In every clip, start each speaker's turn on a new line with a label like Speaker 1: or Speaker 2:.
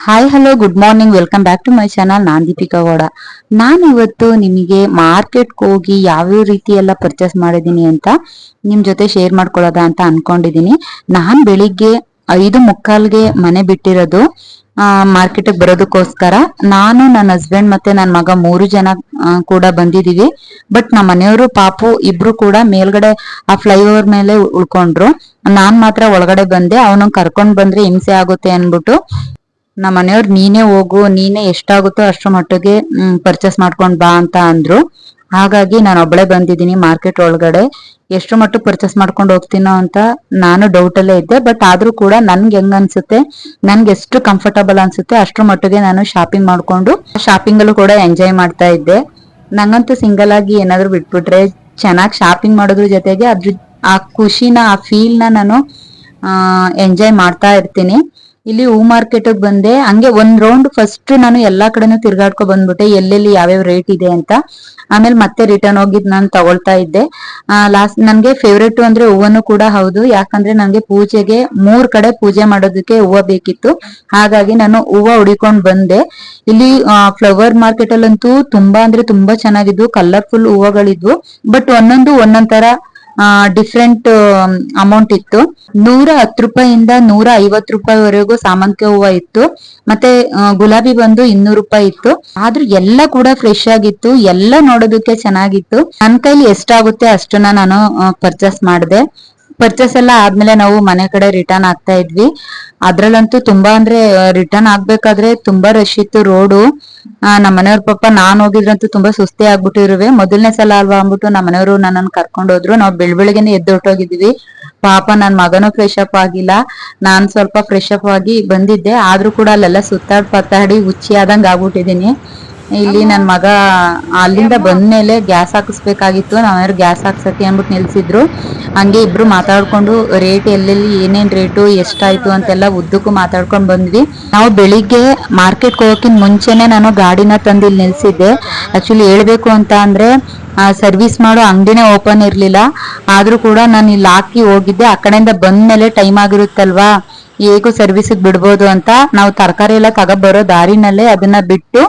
Speaker 1: Hi hello good morning welcome back to my channel ನಾನ್ ದೀಪಿಕಾ ಗೌಡ. ನಾನು ಇವತ್ತು ನಿಮಗೆ ಮಾರ್ಕೆಟ್ ಹೋಗಿ ಯಾವ್ಯಾವ ರೀತಿ ಎಲ್ಲ ಪರ್ಚೇಸ್ ಮಾಡಿದೀನಿ ಅಂತ ನಿಮ್ ಜೊತೆ ಶೇರ್ ಮಾಡ್ಕೊಳ್ಳೋದ ಅಂತ ಅನ್ಕೊಂಡಿದೀನಿ ನಾನ್ ಬೆಳಿಗ್ಗೆ ಐದು ಮುಕ್ಕಾಲ್ಗೆ ಮನೆ ಬಿಟ್ಟಿರೋದು, ಆ ಮಾರ್ಕೆಟ್ ಬರೋದಕ್ಕೋಸ್ಕರ. ನಾನು, ನನ್ನ ಹಸ್ಬೆಂಡ್ ಮತ್ತೆ ನನ್ನ ಮಗ ಮೂರು ಜನ ಕೂಡ ಬಂದಿದೀವಿ ಬಟ್ ನಮ್ಮ ಮನೆಯವರು, ಪಾಪು, ಇಬ್ರು ಕೂಡ ಮೇಲ್ಗಡೆ ಆ ಫ್ಲೈಓವರ್ ಮೇಲೆ ಉಳ್ಕೊಂಡ್ರು. ನಾನ್ ಮಾತ್ರ ಒಳಗಡೆ ಬಂದೆ. ಅವನು ಕರ್ಕೊಂಡ್ ಬಂದ್ರೆ ಹಿಂಸೆ ಆಗುತ್ತೆ ಅನ್ಬಿಟ್ಟು ನಮ್ಮ ಮನೆಯವ್ರು ನೀನೇ ಹೋಗು, ನೀನೇ ಎಷ್ಟಾಗುತ್ತೋ ಅಷ್ಟ್ರ ಮಟ್ಟಿಗೆ ಪರ್ಚೇಸ್ ಮಾಡ್ಕೊಂಡ್ ಬಾ ಅಂತ ಅಂದ್ರು. ಹಾಗಾಗಿ ನಾನು ಒಬ್ಳೆ ಬಂದಿದ್ದೀನಿ ಮಾರ್ಕೆಟ್ ಒಳಗಡೆ. ಎಷ್ಟು ಮಟ್ಟಿಗೆ ಪರ್ಚೇಸ್ ಮಾಡ್ಕೊಂಡು ಹೋಗ್ತೀನೋ ಅಂತ ನಾನು ಡೌಟ್ ಅಲ್ಲೇ ಇದ್ದೆ. ಬಟ್ ಆದ್ರೂ ಕೂಡ ನನ್ಗೆ ಹೆಂಗ್ ಅನ್ಸುತ್ತೆ, ನನ್ಗೆ ಎಷ್ಟು ಕಂಫರ್ಟಬಲ್ ಅನ್ಸುತ್ತೆ ಅಷ್ಟ್ರ ಮಟ್ಟಿಗೆ ನಾನು ಶಾಪಿಂಗ್ ಮಾಡ್ಕೊಂಡು ಶಾಪಿಂಗ್ ಅಲ್ಲೂ ಕೂಡ ಎಂಜಾಯ್ ಮಾಡ್ತಾ ಇದ್ದೆ. ನಂಗಂತೂ ಸಿಂಗಲ್ ಆಗಿ ಏನಾದ್ರು ಬಿಟ್ಬಿಟ್ರೆ ಚೆನ್ನಾಗಿ ಶಾಪಿಂಗ್ ಮಾಡೋದ್ರ ಜೊತೆಗೆ ಅದ್ರ ಆ ಖುಷಿನ, ಆ ಫೀಲ್ನ ನಾನು ಎಂಜಾಯ್ ಮಾಡ್ತಾ ಇರ್ತೀನಿ. ಇಲ್ಲಿ ಹೂ ಮಾರ್ಕೆಟ್ ಬಂದೆ. ಹಂಗೆ ಒಂದ್ ರೌಂಡ್ ಫಸ್ಟ್ ನಾನು ಎಲ್ಲಾ ಕಡೆನೂ ತಿರ್ಗಾಡ್ಕೊ ಬಂದ್ಬಿಟ್ಟೆ. ಎಲ್ಲೆಲ್ಲಿ ಯಾವ್ಯಾವ ರೇಟ್ ಇದೆ ಅಂತ. ಆಮೇಲೆ ಮತ್ತೆ ರಿಟರ್ನ್ ಹೋಗಿದ್ ನಾನು ತಗೊಳ್ತಾ ಇದ್ದೆ. ಲಾಸ್ಟ್ ನನ್ಗೆ ಫೇವ್ರೇಟ್ ಅಂದ್ರೆ ಹೂವನ್ನು ಕೂಡ ಹೌದು. ಯಾಕಂದ್ರೆ ನನ್ಗೆ ಪೂಜೆಗೆ ಮೂರ್ ಕಡೆ ಪೂಜೆ ಮಾಡೋದಕ್ಕೆ ಹೂವ ಬೇಕಿತ್ತು. ಹಾಗಾಗಿ ನಾನು ಹೂವ ಹುಡಿಕೊಂಡ್ ಬಂದೆ. ಇಲ್ಲಿ ಫ್ಲವರ್ ಮಾರ್ಕೆಟ್ ಅಲ್ಲಂತೂ ತುಂಬಾ ಅಂದ್ರೆ ತುಂಬಾ ಚೆನ್ನಾಗಿದ್ವು. ಕಲರ್ಫುಲ್ ಹೂವಗಳಿದ್ವು. ಬಟ್ ಒಂದೊಂದು ಒಂದೊಂದ್ ತರ ಡಿಫ್ರೆಂಟ್ ಅಮೌಂಟ್ ಇತ್ತು. ನೂರ ಹತ್ತು ರೂಪಾಯಿಂದ ನೂರ ಐವತ್ತು ರೂಪಾಯಿವರೆಗೂ ಸಾಮಂತಿಗೆ ಹೂವ ಇತ್ತು. ಮತ್ತೆ ಗುಲಾಬಿ ಬಂದು ಇನ್ನೂರು ರೂಪಾಯಿ ಇತ್ತು. ಆದ್ರೂ ಎಲ್ಲ ಕೂಡ ಫ್ರೆಶ್ ಆಗಿತ್ತು. ಎಲ್ಲ ನೋಡೋದಕ್ಕೆ ಚೆನ್ನಾಗಿತ್ತು. ನನ್ ಕೈಲಿ ಎಷ್ಟಾಗುತ್ತೆ ಅಷ್ಟನ್ನ ನಾನು ಪರ್ಚೇಸ್ ಮಾಡಿದೆ. ಪರ್ಚೇಸ್ ಎಲ್ಲ ಆದ್ಮೇಲೆ ನಾವು ಮನೆ ಕಡೆ ರಿಟರ್ನ್ ಆಗ್ತಾ ಇದ್ವಿ. ಅದ್ರಲ್ಲಂತೂ ತುಂಬಾ ಅಂದ್ರೆ ರಿಟರ್ನ್ ಆಗ್ಬೇಕಾದ್ರೆ ತುಂಬಾ ರಶ್ ಇತ್ತು ರೋಡು ನಮ್ಮ ಮನೆಯವ್ರ ಪಾಪ ನಾನ್ ಹೋಗಿದ್ರಂತೂ ತುಂಬಾ ಸುಸ್ತಿ ಆಗ್ಬಿಟ್ಟಿರುವೆ. ಮೊದಲನೇ ಸಲ ಅಲ್ವಾ ಅಂದ್ಬಿಟ್ಟು ನಮ್ಮ ಮನೆಯವರು ನನ್ನನ್ನು ಕರ್ಕೊಂಡು ಹೋದ್ರು. ನಾವು ಬೆಳ್ ಎದ್ದು ಹೊಟ್ಟೋಗಿದ್ವಿ ಪಾಪ ನನ್ ಮಗನು ಫ್ರೆಶ್ ಅಪ್ ಆಗಿಲ್ಲ. ನಾನ್ ಸ್ವಲ್ಪ ಫ್ರೆಶ್ ಅಪ್ ಆಗಿ ಬಂದಿದ್ದೆ. ಆದ್ರೂ ಕೂಡ ಅಲ್ಲೆಲ್ಲ ಸುತ್ತಾಡ್, ಪತ್ತಾಡಿ, ಹುಚ್ಚಿ ಆದಂಗ್ ಆಗ್ಬಿಟ್ಟಿದೀನಿ ಇಲ್ಲಿ ನನ್ನ ಮಗ ಅಲ್ಲಿಂದ ಬಂದ ಮೇಲೆ ಗ್ಯಾಸ್ ಹಾಕಿಸ್ಬೇಕಾಗಿತ್ತು. ನಾವ್ಯಾರು ಗ್ಯಾಸ್ ಹಾಕ್ಸಕ್ಕೆ ಅಂದ್ಬಿಟ್ಟು ನಿಲ್ಸಿದ್ರು. ಹಂಗೆ ಇಬ್ರು ಮಾತಾಡ್ಕೊಂಡು ರೇಟ್ ಎಲ್ಲೆಲ್ಲಿ ಏನೇನ್ ರೇಟು, ಎಷ್ಟಾಯ್ತು ಅಂತೆಲ್ಲ ಉದ್ದಕ್ಕೂ ಮಾತಾಡ್ಕೊಂಡು ಬಂದ್ವಿ. ನಾವು ಬೆಳಿಗ್ಗೆ ಮಾರ್ಕೆಟ್ ಹೋಗೋಕ್ಕಿಂತ ಮುಂಚೆನೆ ನಾನು ಗಾಡಿನ ತಂದು ಇಲ್ಲಿ ನಿಲ್ಸಿದ್ದೆ. ಆಕ್ಚುಲಿ ಹೇಳ್ಬೇಕು ಅಂತ ಅಂದ್ರೆ ಸರ್ವಿಸ್ ಮಾಡೋ ಅಂಗಡಿನೇ ಓಪನ್ ಇರ್ಲಿಲ್ಲ. ಆದರೂ ಕೂಡ ನಾನು ಇಲ್ಲಿ ಹಾಕಿ ಹೋಗಿದ್ದೆ. ಆ ಕಡೆಯಿಂದ ಬಂದ್ಮೇಲೆ ಟೈಮ್ ಆಗಿರುತ್ತಲ್ವಾ? ಹೇಗೂ ಸರ್ವಿಸ್ ಬಿಡ್ಬೋದು ಅಂತ ನಾವು ತರಕಾರಿ ಎಲ್ಲ ತಗೊಬರೋ ದಾರಿನಲ್ಲೇ ಅದನ್ನ ಬಿಟ್ಟು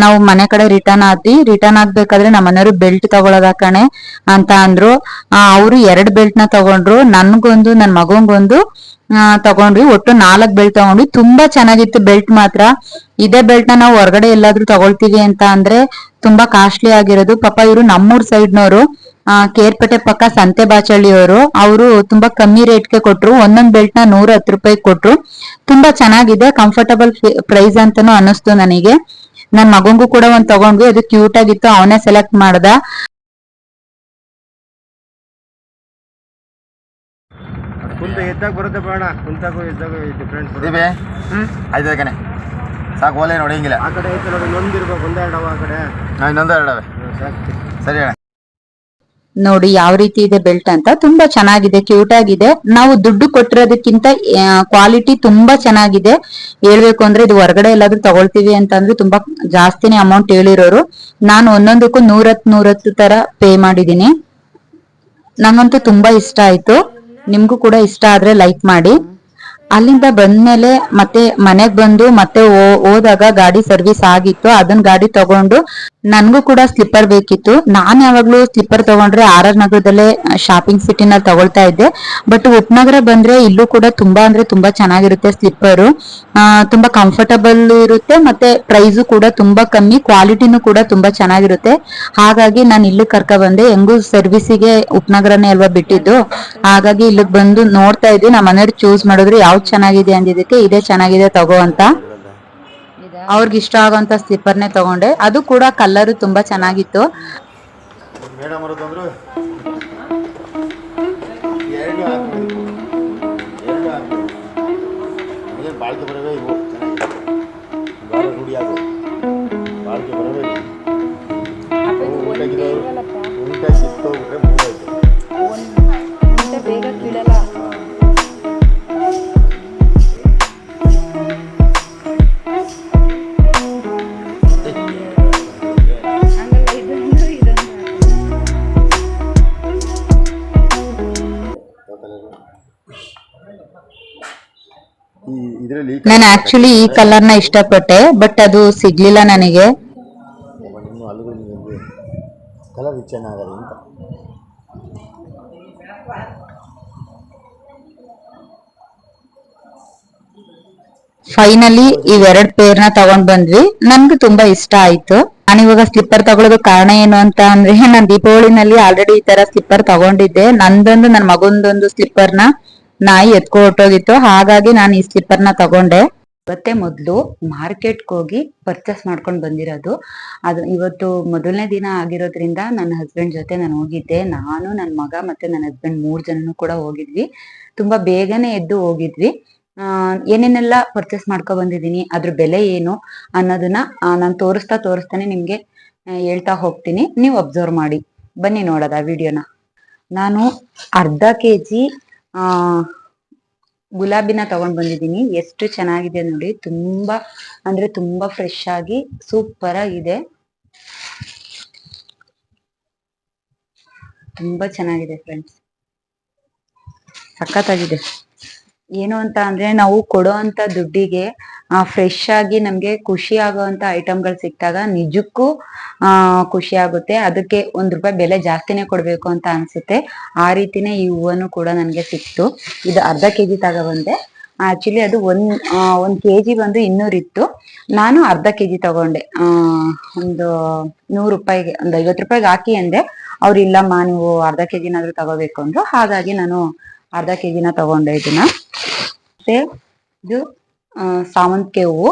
Speaker 1: ನಾವು ಮನೆ ಕಡೆ ರಿಟರ್ನ್ ಆದ್ವಿ. ರಿಟರ್ನ್ ಆಗ್ಬೇಕಾದ್ರೆ ನಮ್ಮ ಮನೆಯವರು ಬೆಲ್ಟ್ ತಗೊಳದ ಕಣೆ ಅಂತ ಅಂದ್ರು. ಅವರು ಎರಡ್ ಬೆಲ್ಟ್ನ ತಗೊಂಡ್ರು. ನನ್ಗೊಂದು, ನನ್ ಮಗಂಗೊಂದು ತಗೊಂಡ್ವಿ. ಒಟ್ಟು ನಾಲ್ಕ್ ಬೆಲ್ಟ್ ತಗೊಂಡ್ವಿ. ತುಂಬಾ ಚೆನ್ನಾಗಿತ್ತು ಬೆಲ್ಟ್ ಮಾತ್ರ. ಇದೇ ಬೆಲ್ಟ್ನ ನಾವು ಹೊರಗಡೆ ಎಲ್ಲಾದ್ರೂ ತಗೊಳ್ತೀವಿ ಅಂತ ಅಂದ್ರೆ ತುಂಬಾ ಕಾಸ್ಟ್ಲಿ ಆಗಿರೋದು. ಪಾಪ ಇವರು ನಮ್ಮೂರ್ ಸೈಡ್ನವರು ಕೇರ್ಪೇಟೆ ಪಕ್ಕ ಸಂತೆ ಬಾಚಳ್ಳಿಯವರು ಅವರು ತುಂಬಾ ಕಮ್ಮಿ ರೇಟ್ಗೆ ಕೊಟ್ರು ಒಂದೊಂದ್ ಬೆಲ್ಟ್ನ ನೂರ ಹತ್ತು ರೂಪಾಯಿ ಕೊಟ್ರು. ತುಂಬಾ ಚೆನ್ನಾಗಿದೆ ಕಂಫರ್ಟಬಲ್ ಪ್ರೈಸ್ ಅಂತಾನು ಅನಿಸ್ತು ನನಗೆ. ನನ್ ಮಗಂಗೂ ಕೂಡ ಒಂದ್ ತಗೊಂಡ್ವಿ ಅದು ಕ್ಯೂಟ್ ಆಗಿತ್ತು ಅವನೇ ಸೆಲೆಕ್ಟ್ ಮಾಡ್ದ.
Speaker 2: ಕುಂತ ಎದ್ದಾಗ ಬರುತ್ತೆ ಬೇಡ ಕುಂತಾಗೂ ಎದ್ದಾಗ ಡಿಫ್ರೆಂಟ್ ಬರುತ್ತೆ.
Speaker 3: ದೀಪೆ ಆಯ್ತದ ಕಣೆ ಸಾಕು ಓಲೆ ನೋಡಿಂಗಿಲ್ಲ
Speaker 2: ಆ ಕಡೆ ಐತೆ ನೋಡಿ ಒಂದಿರ್ಬೇಕು ಒಂದೇ ಎರಡವ ಆ ಕಡೆ. ಇನ್ನೊಂದೆರಡವೆ.
Speaker 3: ಸರಿ ಅಣ್ಣ.
Speaker 1: ನೋಡಿ ಯಾವ ರೀತಿ ಇದೆ ಬೆಲ್ಟ್ ಅಂತ ತುಂಬಾ ಚೆನ್ನಾಗಿದೆ ಕ್ಯೂಟ್ ಆಗಿದೆ. ನಾವು ದುಡ್ಡು ಕೊಟ್ಟಿರೋದಕ್ಕಿಂತ ಕ್ವಾಲಿಟಿ ತುಂಬಾ ಚೆನ್ನಾಗಿದೆ. ಹೇಳ್ಬೇಕು ಅಂದ್ರೆ ಇದು ಹೊರಗಡೆ ಎಲ್ಲಾದ್ರೂ ತಗೊಳ್ತೀವಿ ಅಂತಂದ್ರೆ ತುಂಬಾ ಜಾಸ್ತಿನೇ ಅಮೌಂಟ್ ಹೇಳಿರೋರು. ನಾನು ಒಂದೊಂದಕ್ಕೂ ನೂರತ್ ನೂರತ್ತು ತರ ಪೇ ಮಾಡಿದೀನಿ ನಂಗಂತೂ ತುಂಬಾ ಇಷ್ಟ ಆಯ್ತು. ನಿಮ್ಗೂ ಕೂಡ ಇಷ್ಟ ಆದ್ರೆ ಲೈಕ್ ಮಾಡಿ. ಅಲ್ಲಿಂದ ಬಂದ್ಮೇಲೆ ಮತ್ತೆ ಮನೆಗ್ ಬಂದು ಮತ್ತೆ ಹೋದಾಗ ಗಾಡಿ ಸರ್ವಿಸ್ ಆಗಿತ್ತು. ಅದನ್ನ ಗಾಡಿ ತಗೊಂಡು ನನ್ಗೂ ಕೂಡ ಸ್ಲಿಪ್ಪರ್ ಬೇಕಿತ್ತು. ನಾನು ಯಾವಾಗ್ಲೂ ಸ್ಲಿಪ್ಪರ್ ತಗೊಂಡ್ರೆ ಆರ್ ಆರ್ ನಗರದಲ್ಲೇ ಶಾಪಿಂಗ್ ಸಿಟಿನಲ್ಲಿ ತಗೊಳ್ತಾ ಇದ್ದೆ. ಬಟ್ ಉಪನಗರ ಬಂದ್ರೆ ಇಲ್ಲೂ ಕೂಡ ತುಂಬಾ ಅಂದ್ರೆ ತುಂಬಾ ಚೆನ್ನಾಗಿರುತ್ತೆ ಸ್ಲಿಪ್ಪರು ತುಂಬಾ ಕಂಫರ್ಟಬಲ್ ಇರುತ್ತೆ ಮತ್ತೆ ಪ್ರೈಸು ಕೂಡ ತುಂಬಾ ಕಮ್ಮಿ ಕ್ವಾಲಿಟಿನೂ ಕೂಡ ತುಂಬಾ ಚೆನ್ನಾಗಿರುತ್ತೆ. ಹಾಗಾಗಿ ನಾನು ಇಲ್ಲಿ ಕರ್ಕ ಬಂದೆ. ಹೆಂಗೂ ಸರ್ವಿಸಿಗೆ ಉಪನಗರನೇ ಅಲ್ವಾ ಬಿಟ್ಟಿದ್ದು. ಹಾಗಾಗಿ ಇಲ್ಲಿಗೆ ಬಂದು ನೋಡ್ತಾ ಇದ್ವಿ ನಮ್ಮ ಮನೆಯವ್ರು ಚೂಸ್ ಮಾಡಿದ್ರೆ ಯಾವ್ದು ಚೆನ್ನಾಗಿದೆ ಅಂದಿದ್ದಕ್ಕೆ ಇದೇ ಚೆನ್ನಾಗಿದೆ ತಗೋ ಅಂತ. ಅವ್ರಿಗೆ ಇಷ್ಟ ಆಗೋಂತ ಸ್ಲಿಪ್ಪರ್ನೇ ತಗೊಂಡೆ. ಅದು ಕೂಡ ಕಲರ್ ತುಂಬಾ ಚೆನ್ನಾಗಿತ್ತು.
Speaker 3: ಮೇಡಮ್ ಅವರು ತಂದ್ರು ಎರಡು
Speaker 1: ನಾನು ಆಕ್ಚುಲಿ ಈ ಕಲರ್ನ ಇಷ್ಟಪಟ್ಟೆ ಬಟ್ ಅದು ಸಿಗ್ಲಿಲ್ಲ ನನಗೆ.
Speaker 3: ಕಲರ್ ಅಂತ.
Speaker 1: ಫೈನಲಿ ಇವೆರಡ್ ಪೇರ್ನ ತಗೊಂಡ್ ಬಂದ್ವಿ. ನನ್ಗೆ ತುಂಬಾ ಇಷ್ಟ ಆಯ್ತು. ನಾನಿವಾಗ ಸ್ಲಿಪ್ಪರ್ ತಗೊಳ್ಳೋದು ಕಾರಣ ಏನು ಅಂತ ಅಂದ್ರೆ ನಾನ್ ದೀಪಾವಳಿನಲ್ಲಿ ಆಲ್ರೆಡಿ ಈ ತರ ಸ್ಲಿಪ್ಪರ್ ತಗೊಂಡಿದ್ದೆ. ನಂದೊಂದು ನನ್ ಮಗಂದೊಂದು ಸ್ಲಿಪ್ಪರ್ನ ನ ನಾಯಿ ಎತ್ಕೊ ಹೊಟ್ಟೋಗಿತ್ತು ಹಾಗಾಗಿ ನಾನು ಈ ಸ್ಲಿಪ್ಪರ್ನ ತಗೊಂಡೆ. ಇವತ್ತೇ ಮೊದ್ಲು ಮಾರ್ಕೆಟ್ ಹೋಗಿ ಪರ್ಚೇಸ್ ಮಾಡ್ಕೊಂಡು ಬಂದಿರೋದು. ಅದು ಇವತ್ತು ಮೊದಲನೇ ದಿನ ಆಗಿರೋದ್ರಿಂದ ನನ್ನ ಹಸ್ಬೆಂಡ್ ಜೊತೆ ನಾನು ಹೋಗಿದ್ದೆ. ನಾನು ನನ್ನ ಮಗ ಮತ್ತೆ ನನ್ನ ಹಸ್ಬೆಂಡ್ ಮೂರ್ ಜನನು ಕೂಡ ಹೋಗಿದ್ವಿ. ತುಂಬಾ ಬೇಗನೆ ಎದ್ದು ಹೋಗಿದ್ವಿ. ಏನೇನೆಲ್ಲ ಪರ್ಚೇಸ್ ಮಾಡ್ಕೊ ಬಂದಿದೀನಿ ಅದ್ರ ಬೆಲೆ ಏನು ಅನ್ನೋದನ್ನ ನಾನು ತೋರಿಸ್ತಾ ತೋರಿಸ್ತಾನೆ ನಿಮ್ಗೆ ಹೇಳ್ತಾ ಹೋಗ್ತೀನಿ. ನೀವು ಅಬ್ಸರ್ವ್ ಮಾಡಿ. ಬನ್ನಿ ನೋಡೋದ ವಿಡಿಯೋನ ನಾನು ಅರ್ಧ ಕೆ ಜಿ ಆ, ಗುಲಾಬಿನ ತಗೊಂಡ್ ಬಂದಿದ್ದೀನಿ. ಎಷ್ಟು ಚೆನ್ನಾಗಿದೆ ನೋಡಿ. ತುಂಬಾ, ಅಂದ್ರೆ ತುಂಬಾ ಫ್ರೆಶ್ ಆಗಿ ಸೂಪರ್ ಆಗಿದೆ. ತುಂಬಾ ಚೆನ್ನಾಗಿದೆ ಫ್ರೆಂಡ್ಸ್ ಸಖತ್ತಾಗಿದೆ. ಏನು ಅಂತ ಅಂದ್ರೆ ನಾವು ಕೊಡೋ ಅಂತ ದುಡ್ಡಿಗೆ, ಆ ಫ್ರೆಶ್ ಆಗಿ ನಮ್ಗೆ ಖುಷಿ ಆಗುವಂತ ಐಟಮ್ಗಳು ಸಿಕ್ತಾಗ ನಿಜಕ್ಕೂ, ಆ, ಖುಷಿ ಆಗುತ್ತೆ. ಅದಕ್ಕೆ ಒಂದ್ ರೂಪಾಯಿ ಬೆಲೆ ಜಾಸ್ತಿನೇ ಕೊಡ್ಬೇಕು ಅಂತ ಅನ್ಸುತ್ತೆ. ಆ ರೀತಿನೇ ಈ ಹೂವನ್ನು ಕೂಡ ನನ್ಗೆ ಸಿಕ್ತು ಇದು ಅರ್ಧ ಕೆಜಿ ತಗೊಬಂದೆ ಆಕ್ಚುಲಿ ಅದು ಒಂದ್ ಒಂದ್ ಕೆಜಿ ಬಂದು ಇನ್ನೂರು ಇತ್ತು. ನಾನು ಅರ್ಧ ಕೆಜಿ ತಗೊಂಡೆ. ಆ, ಒಂದು ನೂರು ರೂಪಾಯಿಗೆ, ಒಂದ್ ಐವತ್ ರೂಪಾಯಿಗೆ ಹಾಕಿ ಅಂದೆ. ಅವ್ರು ಇಲ್ಲಮ್ಮ, ನೀವು ಅರ್ಧ ಕೆಜಿನಾದ್ರೂ ತಗೋಬೇಕು ಅಂದ್ರು. ಹಾಗಾಗಿ ನಾನು ಅರ್ಧ ಕೆಜಿನ ತಗೊಂಡೆ ಇದನ್ನ. ಮತ್ತೆ ಇದು ಸಾವಂತಿಗೆ ಹೂವು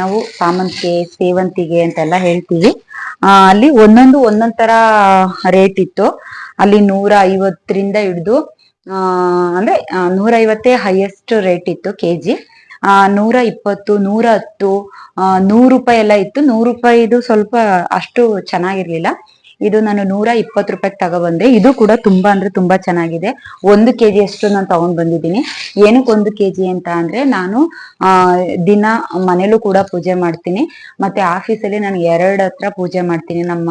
Speaker 1: ನಾವು ಸಾಮಂತಿಗೆ ಸೇವಂತಿಗೆ ಅಂತೆಲ್ಲ ಹೇಳ್ತೀವಿ. ಅಲ್ಲಿ ಒಂದೊಂದು ಒಂದೊಂದ್ ತರ ರೇಟ್ ಇತ್ತು. ಅಲ್ಲಿ ನೂರ ಐವತ್ತರಿಂದ ಹಿಡಿದು ಅಂದ್ರೆ ನೂರ ಐವತ್ತೇ ಹೈಯೆಸ್ಟ್ ರೇಟ್ ಇತ್ತು ಕೆಜಿ. ಆ ನೂರ ಇಪ್ಪತ್ತು ನೂರ ಹತ್ತು ನೂರು ರೂಪಾಯಿ ಎಲ್ಲ ಇತ್ತು. ನೂರು ರೂಪಾಯಿದು ಸ್ವಲ್ಪ ಅಷ್ಟು ಚೆನ್ನಾಗಿರ್ಲಿಲ್ಲ. ಇದು ನಾನು ನೂರ ಇಪ್ಪತ್ತು ರೂಪಾಯಿಗೆ ತಗೊಬಂದೆ. ಇದು ಕೂಡ ತುಂಬಾ ಅಂದ್ರೆ ತುಂಬಾ ಚೆನ್ನಾಗಿದೆ. ಒಂದು ಕೆಜಿ ಅಷ್ಟು ನಾನು ತಗೊಂಡ್ ಬಂದಿದ್ದೀನಿ. ಏನಕ್ಕೆ ಒಂದು ಕೆಜಿ ಅಂತ ಅಂದ್ರೆ ನಾನು, ಆ, ದಿನ ಮನೇಲೂ ಕೂಡ ಪೂಜೆ ಮಾಡ್ತೀನಿ. ಮತ್ತೆ ಆಫೀಸಲ್ಲಿ ನಾನು ಎರಡ್ ಹತ್ರ ಪೂಜೆ ಮಾಡ್ತೀನಿ. ನಮ್ಮ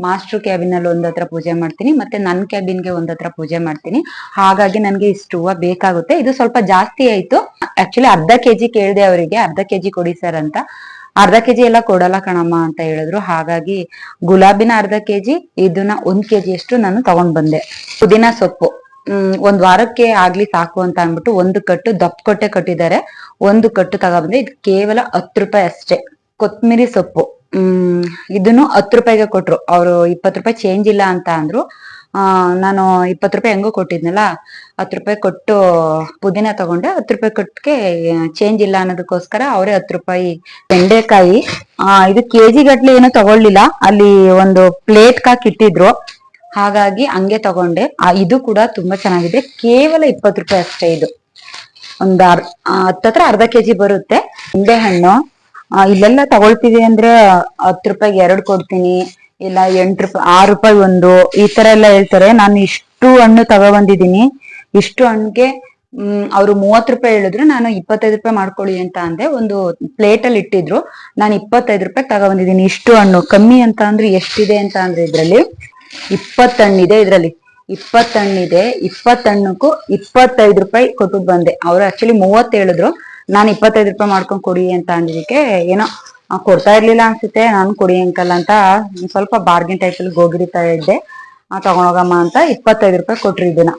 Speaker 1: ಮಾಸ್ಟರ್ ಕ್ಯಾಬಿನ್ ಅಲ್ಲಿ ಒಂದ್ ಹತ್ರ ಪೂಜೆ ಮಾಡ್ತೀನಿ. ಮತ್ತೆ ನನ್ನ ಕ್ಯಾಬಿನ್ಗೆ ಒಂದ್ ಹತ್ರ ಪೂಜೆ ಮಾಡ್ತೀನಿ. ಹಾಗಾಗಿ ನನ್ಗೆ ಇಷ್ಟು ಹೂವ ಬೇಕಾಗುತ್ತೆ. ಇದು ಸ್ವಲ್ಪ ಜಾಸ್ತಿ ಆಯ್ತು. ಆಕ್ಚುಲಿ ಅರ್ಧ ಕೆಜಿ ಕೇಳಿದೆ ಅವರಿಗೆ. ಅರ್ಧ ಕೆಜಿ ಕೊಡಿ ಸರ್ ಅಂತ. ಅರ್ಧ ಕೆಜಿ ಎಲ್ಲ ಕೊಡಲ್ಲ ಕಣಮ್ಮ ಅಂತ ಹೇಳಿದ್ರು. ಹಾಗಾಗಿ ಗುಲಾಬಿನ ಅರ್ಧ ಕೆಜಿ, ಇದನ್ನ ಒಂದ್ ಕೆಜಿ ಅಷ್ಟು ನಾನು ತಗೊಂಡ್ ಬಂದೆ. ಪುದೀನ ಸೊಪ್ಪು. ಹ್ಮ್, ಒಂದ್ ವಾರಕ್ಕೆ ಆಗ್ಲಿ ಸಾಕು ಅಂತ ಅಂದ್ಬಿಟ್ಟು ಒಂದು ಕಟ್ಟು ದಪ್ಪ ಕೊಟ್ಟೆ ಕಟ್ಟಿದ್ದಾರೆ. ಒಂದು ಕಟ್ಟು ತಗೊಂಡ್ಬಂದೆ ಇದು ಕೇವಲ ಹತ್ತು ರೂಪಾಯಿ ಅಷ್ಟೇ. ಕೊತ್ಮಿರಿ ಸೊಪ್ಪು. ಹ್ಮ್, ಇದನ್ನು ಹತ್ತು ರೂಪಾಯಿಗೆ ಕೊಟ್ರು. ಅವರು ಇಪ್ಪತ್ತು ರೂಪಾಯಿ ಚೇಂಜ್ ಇಲ್ಲ ಅಂತ ಅಂದ್ರು. ನಾನು ಇಪ್ಪತ್ತು ರೂಪಾಯಿ ಹೆಂಗೋ ಕೊಟ್ಟಿದ್ನಲ್ಲ ಹತ್ತು ರೂಪಾಯಿ ಕೊಟ್ಟು ಪುದೀನ ತಗೊಂಡೆ ಹತ್ತು ರೂಪಾಯಿ ಕೊಟ್ಟಿಗೆ ಚೇಂಜ್ ಇಲ್ಲ ಅನ್ನೋದಕ್ಕೋಸ್ಕರ ಅವರೇ ಹತ್ತು ರೂಪಾಯಿ ಬೆಂಡೆಕಾಯಿ ಆ ಇದು ಕೆಜಿ ಗಟ್ಲೆ ಏನು ತಗೊಳ್ಳಿಲ್ಲ ಅಲ್ಲಿ ಒಂದು ಪ್ಲೇಟ್ ಕಾಕ್ ಇಟ್ಟಿದ್ರು ಹಾಗಾಗಿ ಹಂಗೆ ತಗೊಂಡೆ ಆ ಇದು ಕೂಡ ತುಂಬಾ ಚೆನ್ನಾಗಿದೆ ಕೇವಲ ಇಪ್ಪತ್ತು ರೂಪಾಯಿ ಅಷ್ಟೇ ಇದು ಒಂದ್ ಅರ್ ಆ, ಹತ್ತತ್ರ ಅರ್ಧ ಕೆಜಿ ಬರುತ್ತೆ ನಿಂಬೆ ಹಣ್ಣು ಆ, ಇಲ್ಲೆಲ್ಲ ತಗೊಳ್ತೀವಿ ಅಂದ್ರೆ ಹತ್ತು ರೂಪಾಯಿಗೆ ಎರಡು ಕೊಡ್ತೀನಿ ಇಲ್ಲ, ಎಂಟು ರೂಪಾಯಿ ಆರು ರೂಪಾಯಿ ಒಂದು, ಈ ತರ ಎಲ್ಲ ಹೇಳ್ತಾರೆ. ನಾನು ಇಷ್ಟು ಹಣ್ಣು ತಗೊಬಂದಿದೀನಿ ಇಷ್ಟು ಹಣ್ಣಿಗೆ ಹ್ಮ್, ಅವ್ರು ಮೂವತ್ ರೂಪಾಯಿ ಹೇಳಿದ್ರು, ನಾನು ಇಪ್ಪತ್ತೈದು ರೂಪಾಯಿ ಮಾಡ್ಕೊಳ್ಳಿ ಅಂತ ಅಂದೆ. ಒಂದು ಪ್ಲೇಟ್ ಅಲ್ಲಿ ಇಟ್ಟಿದ್ರು. ನಾನು ಇಪ್ಪತ್ತೈದು ರೂಪಾಯಿ ತಗೊಬಂದಿದ್ದೀನಿ ಇಷ್ಟು ಹಣ್ಣು. ಕಮ್ಮಿ ಅಂತ ಅಂದ್ರೆ ಎಷ್ಟಿದೆ ಅಂತ ಅಂದ್ರೆ ಇದ್ರಲ್ಲಿ ಇಪ್ಪತ್ತಣ್ಣಿದೆ ಇದ್ರಲ್ಲಿ. ಇಪ್ಪತ್ತಣ್ಣಿದೆ ಹಣ್ಣಿದೆ ಇಪ್ಪತ್ತೈದು ರೂಪಾಯಿ ಕೊಟ್ಟು ಬಂದೆ. ಅವ್ರು ಆಕ್ಚುಲಿ ಮೂವತ್ತು ಹೇಳಿದ್ರು. ನಾನು ಇಪ್ಪತ್ತೈದು ರೂಪಾಯಿ ಮಾಡ್ಕೊಂಡ್ ಕೊಡಿ ಅಂತ ಅಂದಿದ್ದಕ್ಕೆ ಏನೋ ಕೊಡ್ತಾ ಇರ್ಲಿಲ್ಲ ಅನ್ಸುತ್ತೆ. ನಾನು ಕೊಡಿ ಅಂಕಲ್ ಅಂತ ಸ್ವಲ್ಪ ಬಾರ್ಗಿನ್ ಟೈಪ್ ಅಲ್ಲಿ ಗೋಗಿರಿತಾ ಇದ್ದೆ. ತಗೊಂಡೋಗಮ್ಮ ಅಂತ ಇಪ್ಪತ್ತೈದು ರೂಪಾಯಿ ಕೊಟ್ರಿ ಇದನ್ನ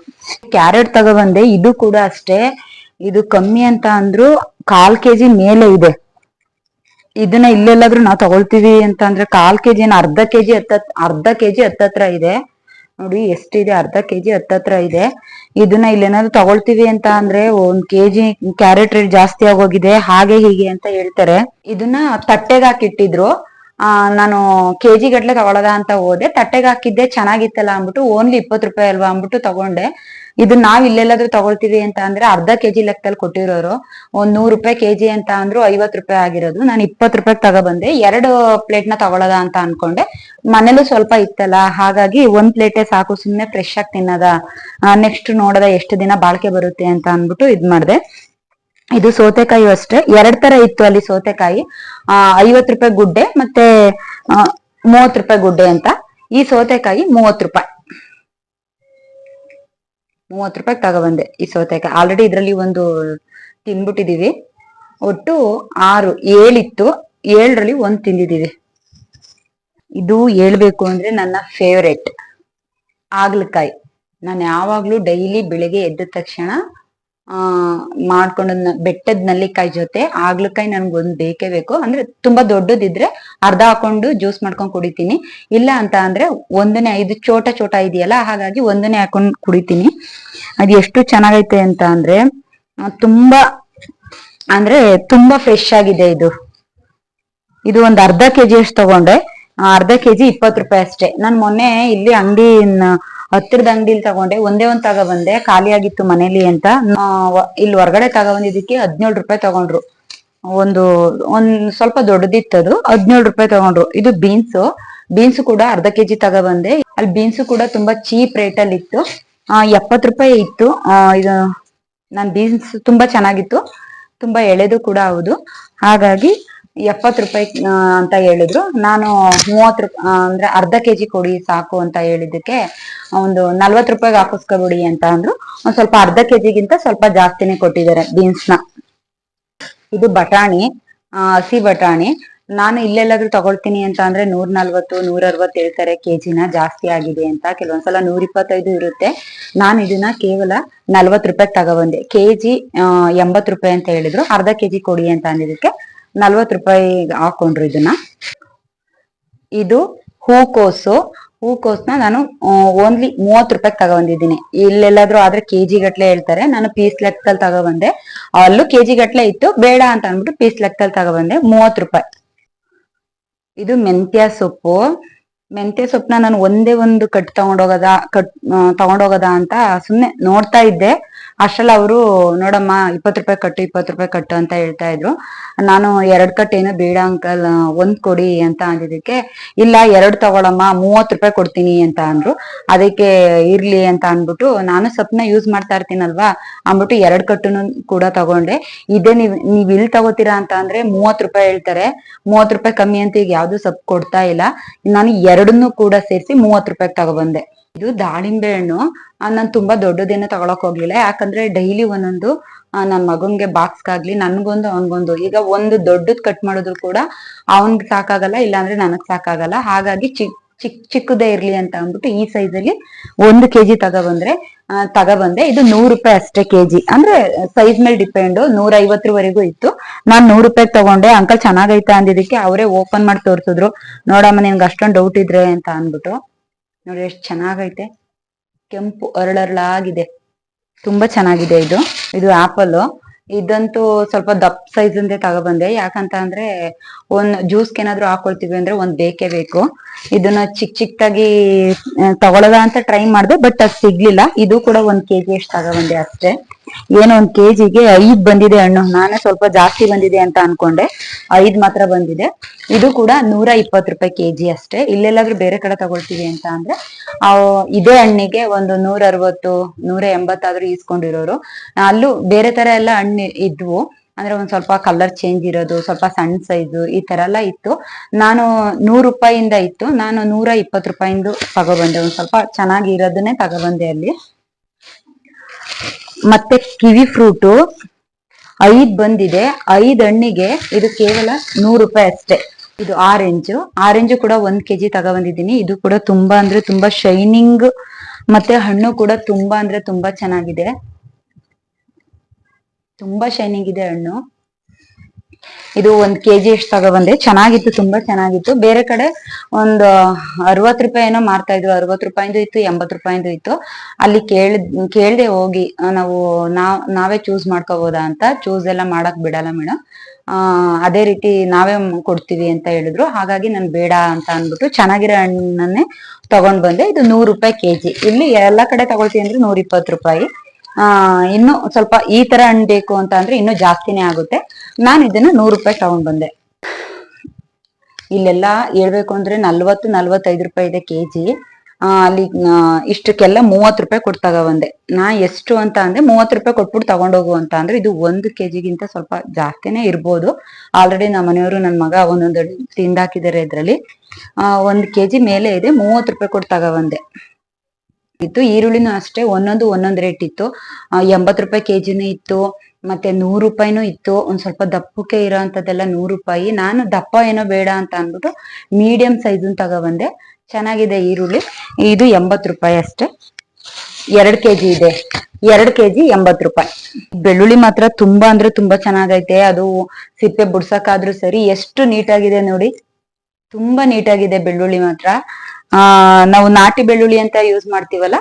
Speaker 1: ಕ್ಯಾರೆಟ್ ತಗೊಬಂದೆ, ಇದು ಕೂಡ ಅಷ್ಟೇ. ಇದು ಕಮ್ಮಿ ಅಂತ ಅಂದ್ರು ಕಾಲ್ ಕೆಜಿ ಮೇಲೆ ಇದೆ. ಇದನ್ನ ಇಲ್ಲೆಲ್ಲಾದ್ರೂ ನಾವು ತಗೊಳ್ತೀವಿ ಅಂತ ಅಂದ್ರೆ ಕಾಲ್ ಕೆಜಿ ಅರ್ಧ ಕೆಜಿ ಹತ್ತತ್, ಅರ್ಧ ಕೆಜಿ ಹತ್ತತ್ರ ಇದೆ. ನೋಡಿ, ಎಷ್ಟಿದೆ? ಅರ್ಧ ಕೆಜಿ ಹತ್ತತ್ರ ಇದೆ. ಇದನ್ನ ಇಲ್ಲೇನಾದ್ರು ತಗೊಳ್ತೀವಿ ಅಂತ ಅಂದ್ರೆ ಒಂದ್ ಕೆಜಿ ಕ್ಯಾರೆಟ್ ರೇಟ್ ಜಾಸ್ತಿ ಆಗೋಗಿದೆ. ಹಾಗೆ ಹೀಗೆ ಅಂತ ಹೇಳ್ತಾರೆ. ಇದನ್ನ ತಟ್ಟೆಗೆ ಹಾಕಿಟ್ಟಿದ್ರು. ಆ, ನಾನು ಕೆಜಿ ಗಟ್ಲೆ ತಗೊಳದ ಅಂತ ಹೋದೆ. ತಟ್ಟೆಗೆ ಹಾಕಿದ್ದೆ, ಚೆನ್ನಾಗಿತ್ತಲ್ಲ ಅಂದ್ಬಿಟ್ಟು, ಓನ್ಲಿ ಇಪ್ಪತ್ತು ರೂಪಾಯಿ ಅಲ್ವಾ ಅಂದ್ಬಿಟ್ಟು ತಗೊಂಡೆ. ಇದನ್ನ ನಾವ್ ಇಲ್ಲೆಲ್ಲಾದ್ರೂ ತಗೊಳ್ತೀವಿ ಅಂತ ಅಂದ್ರೆ ಅರ್ಧ ಕೆಜಿ ಲೆಕ್ಕದಲ್ಲಿ ಕೊಟ್ಟಿರೋರು. ಒಂದ್ ನೂರ್ ರೂಪಾಯಿ ಕೆಜಿ ಅಂತ ಅಂದ್ರು ಐವತ್ ರೂಪಾಯಿ ಆಗಿರೋದು. ನಾನು ಇಪ್ಪತ್ ರೂಪಾಯಿ ತಗೊಬಂದೆ. ಎರಡು ಪ್ಲೇಟ್ನ ತಗೊಳದ ಅಂತ ಅನ್ಕೊಂಡೆ. ಮನೇಲೂ ಸ್ವಲ್ಪ ಇತ್ತಲ್ಲ, ಹಾಗಾಗಿ ಒಂದ್ ಪ್ಲೇಟೇ ಸಾಕು, ಸುಮ್ನೆ ಫ್ರೆಶ್ ಆಗಿ ತಿನ್ನದ? ನೆಕ್ಸ್ಟ್ ನೋಡದ ಎಷ್ಟು ದಿನ ಬಾಳ್ಕೆ ಬರುತ್ತೆ ಅಂತ ಅನ್ಬಿಟ್ಟು ಇದ್ ಮಾಡ್ದೆ. ಇದು ಸೌತೆಕಾಯಿ ಅಷ್ಟೇ. ಎರಡ್ ತರ ಇತ್ತು ಅಲ್ಲಿ ಸೌತೆಕಾಯಿ. ಆ, ಐವತ್ ರೂಪಾಯಿ ಗುಡ್ಡೆ ಮತ್ತೆ ಮೂವತ್ ರೂಪಾಯಿ ಗುಡ್ಡೆ ಅಂತ. ಈ ಸೌತೆಕಾಯಿ ಮೂವತ್ ರೂಪಾಯಿ. ಮೂವತ್ ರೂಪಾಯಿ ತಗೊಬಂದೆ ಈ ಸೌತೆಕಾಯಿ. ಆಲ್ರೆಡಿ ಇದರಲ್ಲಿ ಒಂದು ತಿನ್ಬಿಟ್ಟಿದೀವಿ. ಒಟ್ಟು ಆರು, ಏಳಿತ್ತು. ಏಳರಲ್ಲಿ ಒಂದು ತಿಂದಿದ್ದೀವಿ ಇದು ಹೇಳ್ಬೇಕು ಅಂದ್ರೆ ನನ್ನ ಫೇವ್ರೆಟ್ ಆಗ್ಲಕಾಯಿ ನಾನು ಯಾವಾಗ್ಲೂ ಡೈಲಿ ಬೆಳಿಗ್ಗೆ ಎದ್ದ ತಕ್ಷಣ ಆ ಮಾಡ್ಕೊಂಡು ಬೆಟ್ಟದ ನಲ್ಲಿಕಾಯಿ ಜೊತೆ ಆಗ್ಲಕಾಯಿ ನನ್ಗೊಂದ್ ಬೇಕೇ ಬೇಕು. ಅಂದ್ರೆ ತುಂಬಾ ದೊಡ್ಡದಿದ್ರೆ ಅರ್ಧ ಹಾಕೊಂಡು ಜ್ಯೂಸ್ ಮಾಡ್ಕೊಂಡ್ ಕುಡಿತೀನಿ. ಇಲ್ಲ ಅಂತ ಅಂದ್ರೆ ಒಂದನೇ ಐದು ಚೋಟ ಚೋಟ ಇದೆಯಲ್ಲ, ಹಾಗಾಗಿ ಒಂದನೇ ಹಾಕೊಂಡ್ ಕುಡಿತೀನಿ. ಅದು ಎಷ್ಟು ಚೆನ್ನಾಗೈತೆ ಅಂತ ಅಂದ್ರೆ ತುಂಬಾ ಅಂದ್ರೆ ತುಂಬಾ ಫ್ರೆಶ್ ಆಗಿದೆ ಇದು. ಇದು ಒಂದ್ ಅರ್ಧ ಕೆಜಿ ಅಷ್ಟು ತಗೊಂಡೆ. ಅರ್ಧ ಕೆಜಿ ಇಪ್ಪತ್ತು ರೂಪಾಯಿ ಅಷ್ಟೇ. ನಾನು ಮೊನ್ನೆ ಇಲ್ಲಿ ಅಂಗಡಿ ಹತ್ತಿರದ ಅಂಗಡಿಲಿ ತಗೊಂಡೆ. ಒಂದೇ ಒಂದ್ ತಗೊಬಂದೆ ಖಾಲಿ ಆಗಿತ್ತು ಮನೇಲಿ ಅಂತ. ಇಲ್ಲಿ ಹೊರಗಡೆ ತಗೊಬಂದಿದ್ದಕ್ಕೆ ಹದಿನೇಳು ರೂಪಾಯಿ ತಗೊಂಡ್ರು. ಒಂದು, ಒಂದ್ ಸ್ವಲ್ಪ ದೊಡ್ಡದಿತ್ತು ಅದು. ಹದಿನೇಳು ರೂಪಾಯಿ ತಗೊಂಡ್ರು. ಇದು ಬೀನ್ಸ್. ಬೀನ್ಸ್ ಕೂಡ ಅರ್ಧ ಕೆಜಿ ತಗೊಬಂದೆ ಅಲ್ಲಿ ಬೀನ್ಸ್ ಕೂಡ ತುಂಬಾ ಚೀಪ್ ರೇಟ್ ಅಲ್ಲಿ ಇತ್ತು ಎಪ್ಪತ್ ರೂಪಾಯಿ ಇತ್ತು. ಇದು, ನಾನ್ ಬೀನ್ಸ್ ತುಂಬಾ ಚೆನ್ನಾಗಿತ್ತು. ತುಂಬಾ ಎಳೆದು ಕೂಡ ಹೌದು. ಹಾಗಾಗಿ ಎಪ್ಪತ್ ರೂಪಾಯಿ ಅಂತ ಹೇಳಿದ್ರು. ನಾನು ಮೂವತ್ ರೂಪಾಯಿ ಅಂದ್ರೆ ಅರ್ಧ ಕೆಜಿ ಕೊಡಿ ಸಾಕು ಅಂತ ಹೇಳಿದ್ದಕ್ಕೆ, ಒಂದು ನಲ್ವತ್ ರೂಪಾಯಿಗೆ ಹಾಕಿಸ್ಕೊಬಿಡಿ ಅಂತ ಅಂದ್ರು. ಒಂದ್ ಸ್ವಲ್ಪ ಅರ್ಧ ಕೆಜಿಗಿಂತ ಸ್ವಲ್ಪ ಜಾಸ್ತಿನೇ ಕೊಟ್ಟಿದ್ದಾರೆ ಬೀನ್ಸ್ನ ಇದು ಬಟಾಣಿ ಹಸಿ ಬಟಾಣಿ. ನಾನು ಇಲ್ಲೆಲ್ಲಾದ್ರೂ ತಗೊಳ್ತೀನಿ ಅಂತ ಅಂದ್ರೆ ನೂರ್ ನಲ್ವತ್ತು ನೂರ ಅರವತ್ತು ಹೇಳ್ತಾರೆ ಕೆಜಿನ ಜಾಸ್ತಿ ಆಗಿದೆ ಅಂತ. ಕೆಲವೊಂದ್ಸಲ ನೂರ ಇಪ್ಪತ್ತೈದು ಇರುತ್ತೆ. ನಾನು ಇದನ್ನ ಕೇವಲ ನಲ್ವತ್ ರೂಪಾಯಿ ತಗೊಬಂದೆ. ಕೆಜಿ ಎಂಬತ್ ರೂಪಾಯಿ ಅಂತ ಹೇಳಿದ್ರು. ಅರ್ಧ ಕೆಜಿ ಕೊಡಿ ಅಂತ ಅಂದಿದ್ದಕ್ಕೆ ನಲ್ವತ್ ರೂಪಾಯಿ ಹಾಕೊಂಡ್ರು ಇದನ್ನ. ಇದು ಹೂಕೋಸು. ಹೂಕೋಸ್ನ ನಾನು ಓನ್ಲಿ ಮೂವತ್ತು ರೂಪಾಯಿ ತಗೊಬಂದಿದ್ದೀನಿ ಇಲ್ಲೆಲ್ಲಾದ್ರೂ ಆದ್ರೆ ಕೆಜಿ ಗಟ್ಲೆ ಹೇಳ್ತಾರೆ. ನಾನು ಪೀಸ್ ಲೆಕ್ಕದಲ್ಲಿ ತಗೊಬಂದೆ. ಅಲ್ಲೂ ಕೆಜಿ ಗಟ್ಲೆ ಇತ್ತು. ಬೇಡ ಅಂತ ಅಂದ್ಬಿಟ್ಟು ಪೀಸ್ ಲೆಕ್ಕದಲ್ಲಿ ತಗೊಬಂದೆ. ಮೂವತ್ತು ರೂಪಾಯಿ. ಇದು ಮೆಂತ್ಯ ಸೊಪ್ಪು. ಮೆಂತ್ಯ ಸೊಪ್ಪನ್ನ ನಾನು ಒಂದೇ ಒಂದು ಕಟ್ ತಗೊಂಡೋಗದ ಕಟ್ ತಗೊಂಡೋಗದ ಅಂತ ಸುಮ್ನೆ ನೋಡ್ತಾ ಇದ್ದೆ. ಅಷ್ಟ್ರಲ್ಲಿ ಅವರು, ನೋಡಮ್ಮ ಇಪ್ಪತ್ ರೂಪಾಯಿ ಕಟ್ಟು, ಇಪ್ಪತ್ತು ರೂಪಾಯಿ ಕಟ್ಟು ಅಂತ ಹೇಳ್ತಾ ಇದ್ರು. ನಾನು ಎರಡ್ ಕಟ್ಟೇನು ಏನು ಬೇಡ ಅಂಕಲ್, ಒಂದ್ ಕೊಡಿ ಅಂತ ಅಂದಿದ್ದಕ್ಕೆ, ಇಲ್ಲ, ಎರಡ್ ತಗೊಳಮ್ಮ ಮೂವತ್ ರೂಪಾಯಿ ಕೊಡ್ತೀನಿ ಅಂತ ಅಂದ್ರು. ಅದಕ್ಕೆ ಇರ್ಲಿ ಅಂತ ಅಂದ್ಬಿಟ್ಟು, ನಾನು ಸೊಪ್ಪನ್ನ ಯೂಸ್ ಮಾಡ್ತಾ ಇರ್ತೀನಲ್ವಾ, ಅಂದ್ಬಿಟ್ಟು ಎರಡ್ ಕಟ್ಟುನು ಕೂಡ ತಗೊಂಡೆ. ಇದೇ ನೀವ್ ನೀವ್ ಇಲ್ಲಿ ತಗೋತೀರಾ ಅಂತ ಅಂದ್ರೆ ಮೂವತ್ ರೂಪಾಯಿ ಹೇಳ್ತಾರೆ. ಮೂವತ್ ರೂಪಾಯಿ ಕಮ್ಮಿ ಅಂತ ಈಗ ಯಾವ್ದು ಸಪ್ ಕೊಡ್ತಾ ಇಲ್ಲ. ನಾನು ಎರಡನ್ನೂ ಕೂಡ ಸೇರಿಸಿ ಮೂವತ್ ರೂಪಾಯಿ ತಗೊಬಂದೆ ಇದು ದಾಳಿಂಬೆ ಹಣ್ಣು. ನಾನು ತುಂಬಾ ದೊಡ್ಡದೇನು ತಗೊಳಕ್ ಹೋಗ್ಲಿಲ್ಲ. ಯಾಕಂದ್ರೆ ಡೈಲಿ ಒಂದೊಂದು ನನ್ ಮಗನ್ಗೆ ಬಾಕ್ಸ್ಗಾಗ್ಲಿ ನನ್ಗೊಂದು, ಅವನ್ಗೊಂದು. ಈಗ ಒಂದು ದೊಡ್ಡದ್ ಕಟ್ ಮಾಡಿದ್ರು ಕೂಡ ಅವನ್ಗ್ ಸಾಕಾಗಲ್ಲ, ಇಲ್ಲಾಂದ್ರೆ ನನಗ್ ಸಾಕಾಗಲ್ಲ. ಹಾಗಾಗಿ ಚಿಕ್ ಚಿಕ್, ಚಿಕ್ಕದೇ ಇರ್ಲಿ ಅಂತ ಅಂದ್ಬಿಟ್ಟು ಈ ಸೈಜ್ ಅಲ್ಲಿ ಒಂದು ಕೆಜಿ ತಗೊಬಂದ್ರೆ ತಗೊಬಂದೆ. ಇದು ನೂರು ರೂಪಾಯಿ ಅಷ್ಟೇ ಕೆಜಿ ಅಂದ್ರೆ ಸೈಜ್ ಮೇಲೆ ಡಿಪೆಂಡ್ ನೂರ ಐವತ್ತರವರೆಗೂ ಇತ್ತು. ನಾನ್ ನೂರು ರೂಪಾಯಿ ತಗೊಂಡೆ. ಅಂಕಲ್ ಚೆನ್ನಾಗೈತೆ ಅಂದಿದ್ದಕ್ಕೆ ಅವರೇ ಓಪನ್ ಮಾಡಿ ತೋರ್ಸಿದ್ರು. ನೋಡಮ್ಮ, ನಿನ್ಗೆ ಅಷ್ಟೊಂದು ಡೌಟ್ ಇದ್ರೆ ಅಂತ ಅಂದ್ಬಿಟ್ಟು. ನೋಡಿ ಎಷ್ಟು ಚೆನ್ನಾಗೈತೆ. ಕೆಂಪು ಅರಳರಳಾಗಿದೆ. ತುಂಬಾ ಚೆನ್ನಾಗಿದೆ ಇದು. ಇದು ಆಪಲ್ ಇದಂತೂ ಸ್ವಲ್ಪ ದಪ್ಪ ಸೈಜ್ ಅಂದೇ ತಗೊಬಂದೆ. ಯಾಕಂತ ಅಂದ್ರೆ ಒಂದ್ ಜ್ಯೂಸ್ಗೆ ಏನಾದ್ರು ಹಾಕೊಳ್ತೀವಿ ಅಂದ್ರೆ ಒಂದ್ ಬೇಕೇ ಬೇಕು. ಇದನ್ನ ಚಿಕ್ಕ ಚಿಕ್ಕದಾಗಿ ತಗೊಳದ ಅಂತ ಟ್ರೈ ಮಾಡ್ದೆ, ಬಟ್ ಅದ್ ಸಿಗ್ಲಿಲ್ಲ. ಇದು ಕೂಡ ಒಂದ್ ಕೆಜಿ ಅಷ್ಟು ತಗೊಬಂದೆ ಅಷ್ಟೇ. ಏನೋ ಒಂದ್ ಕೆಜಿಗೆ ಐದ್ ಬಂದಿದೆ ಹಣ್ಣು. ನಾನೇ ಸ್ವಲ್ಪ ಜಾಸ್ತಿ ಬಂದಿದೆ ಅಂತ ಅನ್ಕೊಂಡೆ. ಐದ್ ಮಾತ್ರ ಬಂದಿದೆ. ಇದು ಕೂಡ ನೂರ ಇಪ್ಪತ್ತು ರೂಪಾಯಿ ಕೆಜಿ ಅಷ್ಟೇ. ಇಲ್ಲೆಲ್ಲಾದ್ರೂ ಬೇರೆ ಕಡೆ ತಗೊಳ್ತೀವಿ ಅಂತ ಅಂದ್ರೆ, ಆ, ಇದೇ ಹಣ್ಣಿಗೆ ಒಂದು ನೂರ ಅರವತ್ತು ನೂರ ಎಂಬತ್ತಾದ್ರೂ ಈಸ್ಕೊಂಡಿರೋರು ಅಲ್ಲೂ ಬೇರೆ ತರ ಎಲ್ಲ ಹಣ್ಣು ಇದ್ವು. ಅಂದ್ರೆ ಒಂದ್ ಸ್ವಲ್ಪ ಕಲರ್ ಚೇಂಜ್ ಇರೋದು, ಸ್ವಲ್ಪ ಸಣ್ಣ ಸೈಜು ಈ ತರ ಎಲ್ಲ ಇತ್ತು. ನಾನು ನೂರು ರೂಪಾಯಿಂದ ಇತ್ತು. ನಾನು ನೂರ ಇಪ್ಪತ್ತು ರೂಪಾಯಿಂದು ತಗೊಬಂದೆ ಒಂದ್ ಸ್ವಲ್ಪ ಚೆನ್ನಾಗಿರೋದನ್ನೇ ತಗೊಬಂದೆ ಅಲ್ಲಿ. ಮತ್ತೆ ಕಿವಿ ಫ್ರೂಟು ಐದ್ ಬಂದಿದೆ. ಐದ್ ಹಣ್ಣಿಗೆ ಇದು ಕೇವಲ ನೂರು ರೂಪಾಯಿ ಅಷ್ಟೇ. ಇದು ಆರೆಂಜು. ಆರೆಂಜು ಕೂಡ ಒಂದ್ ಕೆಜಿ ತಗೊಬಂದಿದ್ದೀನಿ. ಇದು ಕೂಡ ತುಂಬಾ ಅಂದ್ರೆ ತುಂಬಾ ಶೈನಿಂಗ್ ಮತ್ತೆ ಹಣ್ಣು ಕೂಡ ತುಂಬಾ ಅಂದ್ರೆ ತುಂಬಾ ಚೆನ್ನಾಗಿದೆ. ತುಂಬಾ ಶೈನಿಂಗ್ ಇದೆ ಹಣ್ಣು. ಇದು ಒಂದ್ ಕೆಜಿ ಎಷ್ಟು ತಗೊಬಂದೆ? ಚೆನ್ನಾಗಿತ್ತು, ತುಂಬಾ ಚೆನ್ನಾಗಿತ್ತು. ಬೇರೆ ಕಡೆ ಒಂದು ಅರವತ್ ರೂಪಾಯಿ ಏನೋ ಮಾರ್ತಾ ಇದ್ರು. ಅರವತ್ ರೂಪಾಯಿಂದು ಇತ್ತು, ಎಂಬತ್ ರೂಪಾಯಿಂದು ಇತ್ತು. ಅಲ್ಲಿ ಕೇಳ, ಕೇಳ್ದೆ ಹೋಗಿ ನಾವು ನಾವ್ ನಾವೇ ಚೂಸ್ ಮಾಡ್ಕೋಬೋದಾ ಅಂತ. ಚೂಸ್ ಎಲ್ಲ ಮಾಡಕ್ ಬಿಡಲ್ಲ ಮೇಡಮ್ ಆ, ಅದೇ ರೀತಿ ನಾವೇ ಕೊಡ್ತೀವಿ ಅಂತ ಹೇಳಿದ್ರು. ಹಾಗಾಗಿ ನನ್ ಬೇಡ ಅಂತ ಅನ್ಬಿಟ್ಟು ಚೆನ್ನಾಗಿರೋ ಹಣ್ಣನ್ನೇ ತಗೊಂಡ್ ಬಂದೆ. ಇದು ನೂರು ರೂಪಾಯಿ ಕೆಜಿ. ಇಲ್ಲಿ ಎಲ್ಲಾ ಕಡೆ ತಗೊಳ್ತೀವಿ ಅಂದ್ರೆ ನೂರ ಇಪ್ಪತ್ತು ರೂಪಾಯಿ. ಆ, ಇನ್ನು ಸ್ವಲ್ಪ ಈ ತರ ಹಣ್ಣು ಬೇಕು ಅಂತ ಅಂದ್ರೆ ಇನ್ನು ಜಾಸ್ತಿನೇ ಆಗುತ್ತೆ. ನಾನು ಇದನ್ನ ನೂರು ರೂಪಾಯಿ ತಗೊಂಡ್ ಬಂದೆ. ಇಲ್ಲೆಲ್ಲ ಹೇಳ್ಬೇಕು ಅಂದ್ರೆ ನಲ್ವತ್ತು ನಲ್ವತ್ತೈದು ರೂಪಾಯಿ ಇದೆ ಕೆಜಿ. ಆ ಅಲ್ಲಿ ಇಷ್ಟಕ್ಕೆಲ್ಲ ಮೂವತ್ ರೂಪಾಯಿ ಕೊಟ್ಟು ತಗೊಬಂದೆ ನಾ ಎಷ್ಟು ಅಂತ ಅಂದ್ರೆ ಮೂವತ್ ರೂಪಾಯಿ ಕೊಟ್ಬಿಟ್ಟು ತಗೊಂಡೋಗು ಅಂತ ಅಂದ್ರೆ ಇದು ಒಂದು ಕೆಜಿಗಿಂತ ಸ್ವಲ್ಪ ಜಾಸ್ತಿನೇ ಇರ್ಬೋದು. ಆಲ್ರೆಡಿ ನಮ್ಮ ಮನೆಯವರು ನನ್ನ ಮಗ ಒಂದೊಂದು ತಿಂದಾಕಿದ್ದಾರೆ ಇದ್ರಲ್ಲಿ. ಒಂದ್ ಕೆಜಿ ಮೇಲೆ ಇದೆ ಮೂವತ್ ರೂಪಾಯಿ ಕೊಟ್ಟು ತಗೊಬಂದೆ ಇತ್ತು ಈರುಳ್ಳಿನೂ ಅಷ್ಟೇ ಒಂದೊಂದು ಒಂದೊಂದು ರೇಟ್ ಇತ್ತು. ಆ, ಎಂಬತ್ ರೂಪಾಯಿ ಕೆಜಿನೂ ಇತ್ತು. ಮತ್ತೆ ನೂರು ರೂಪಾಯಿನೂ ಇತ್ತು. ಒಂದ್ ಸ್ವಲ್ಪ ದಪ್ಪಕ್ಕೆ ಇರೋ ಅಂತದೆಲ್ಲ ನೂರು ರೂಪಾಯಿ. ನಾನು ದಪ್ಪ ಏನೋ ಬೇಡ ಅಂತ ಅನ್ಬಿಟ್ಟು ಮೀಡಿಯಂ ಸೈಜ್ ತಗೊಬಂದೆ. ಚೆನ್ನಾಗಿದೆ ಈರುಳ್ಳಿ. ಇದು ಎಂಬತ್ತು ರೂಪಾಯಿ ಅಷ್ಟೇ. ಎರಡ್ ಕೆಜಿ ಇದೆ. ಎರಡ್ ಕೆಜಿ ಎಂಬತ್ ರೂಪಾಯಿ. ಬೆಳ್ಳುಳ್ಳಿ ಮಾತ್ರ ತುಂಬಾ ಅಂದ್ರೆ ತುಂಬಾ ಚೆನ್ನಾಗೈತೆ. ಅದು ಸಿಪ್ಪೆ ಬಿಡ್ಸಕ್ಕಾದ್ರೂ ಸರಿ ಎಷ್ಟು ನೀಟಾಗಿದೆ ನೋಡಿ. ತುಂಬಾ ನೀಟಾಗಿದೆ ಬೆಳ್ಳುಳ್ಳಿ ಮಾತ್ರ. ಆ, ನಾವು ನಾಟಿ ಬೆಳ್ಳುಳ್ಳಿ ಅಂತ ಯೂಸ್ ಮಾಡ್ತೀವಲ್ಲ,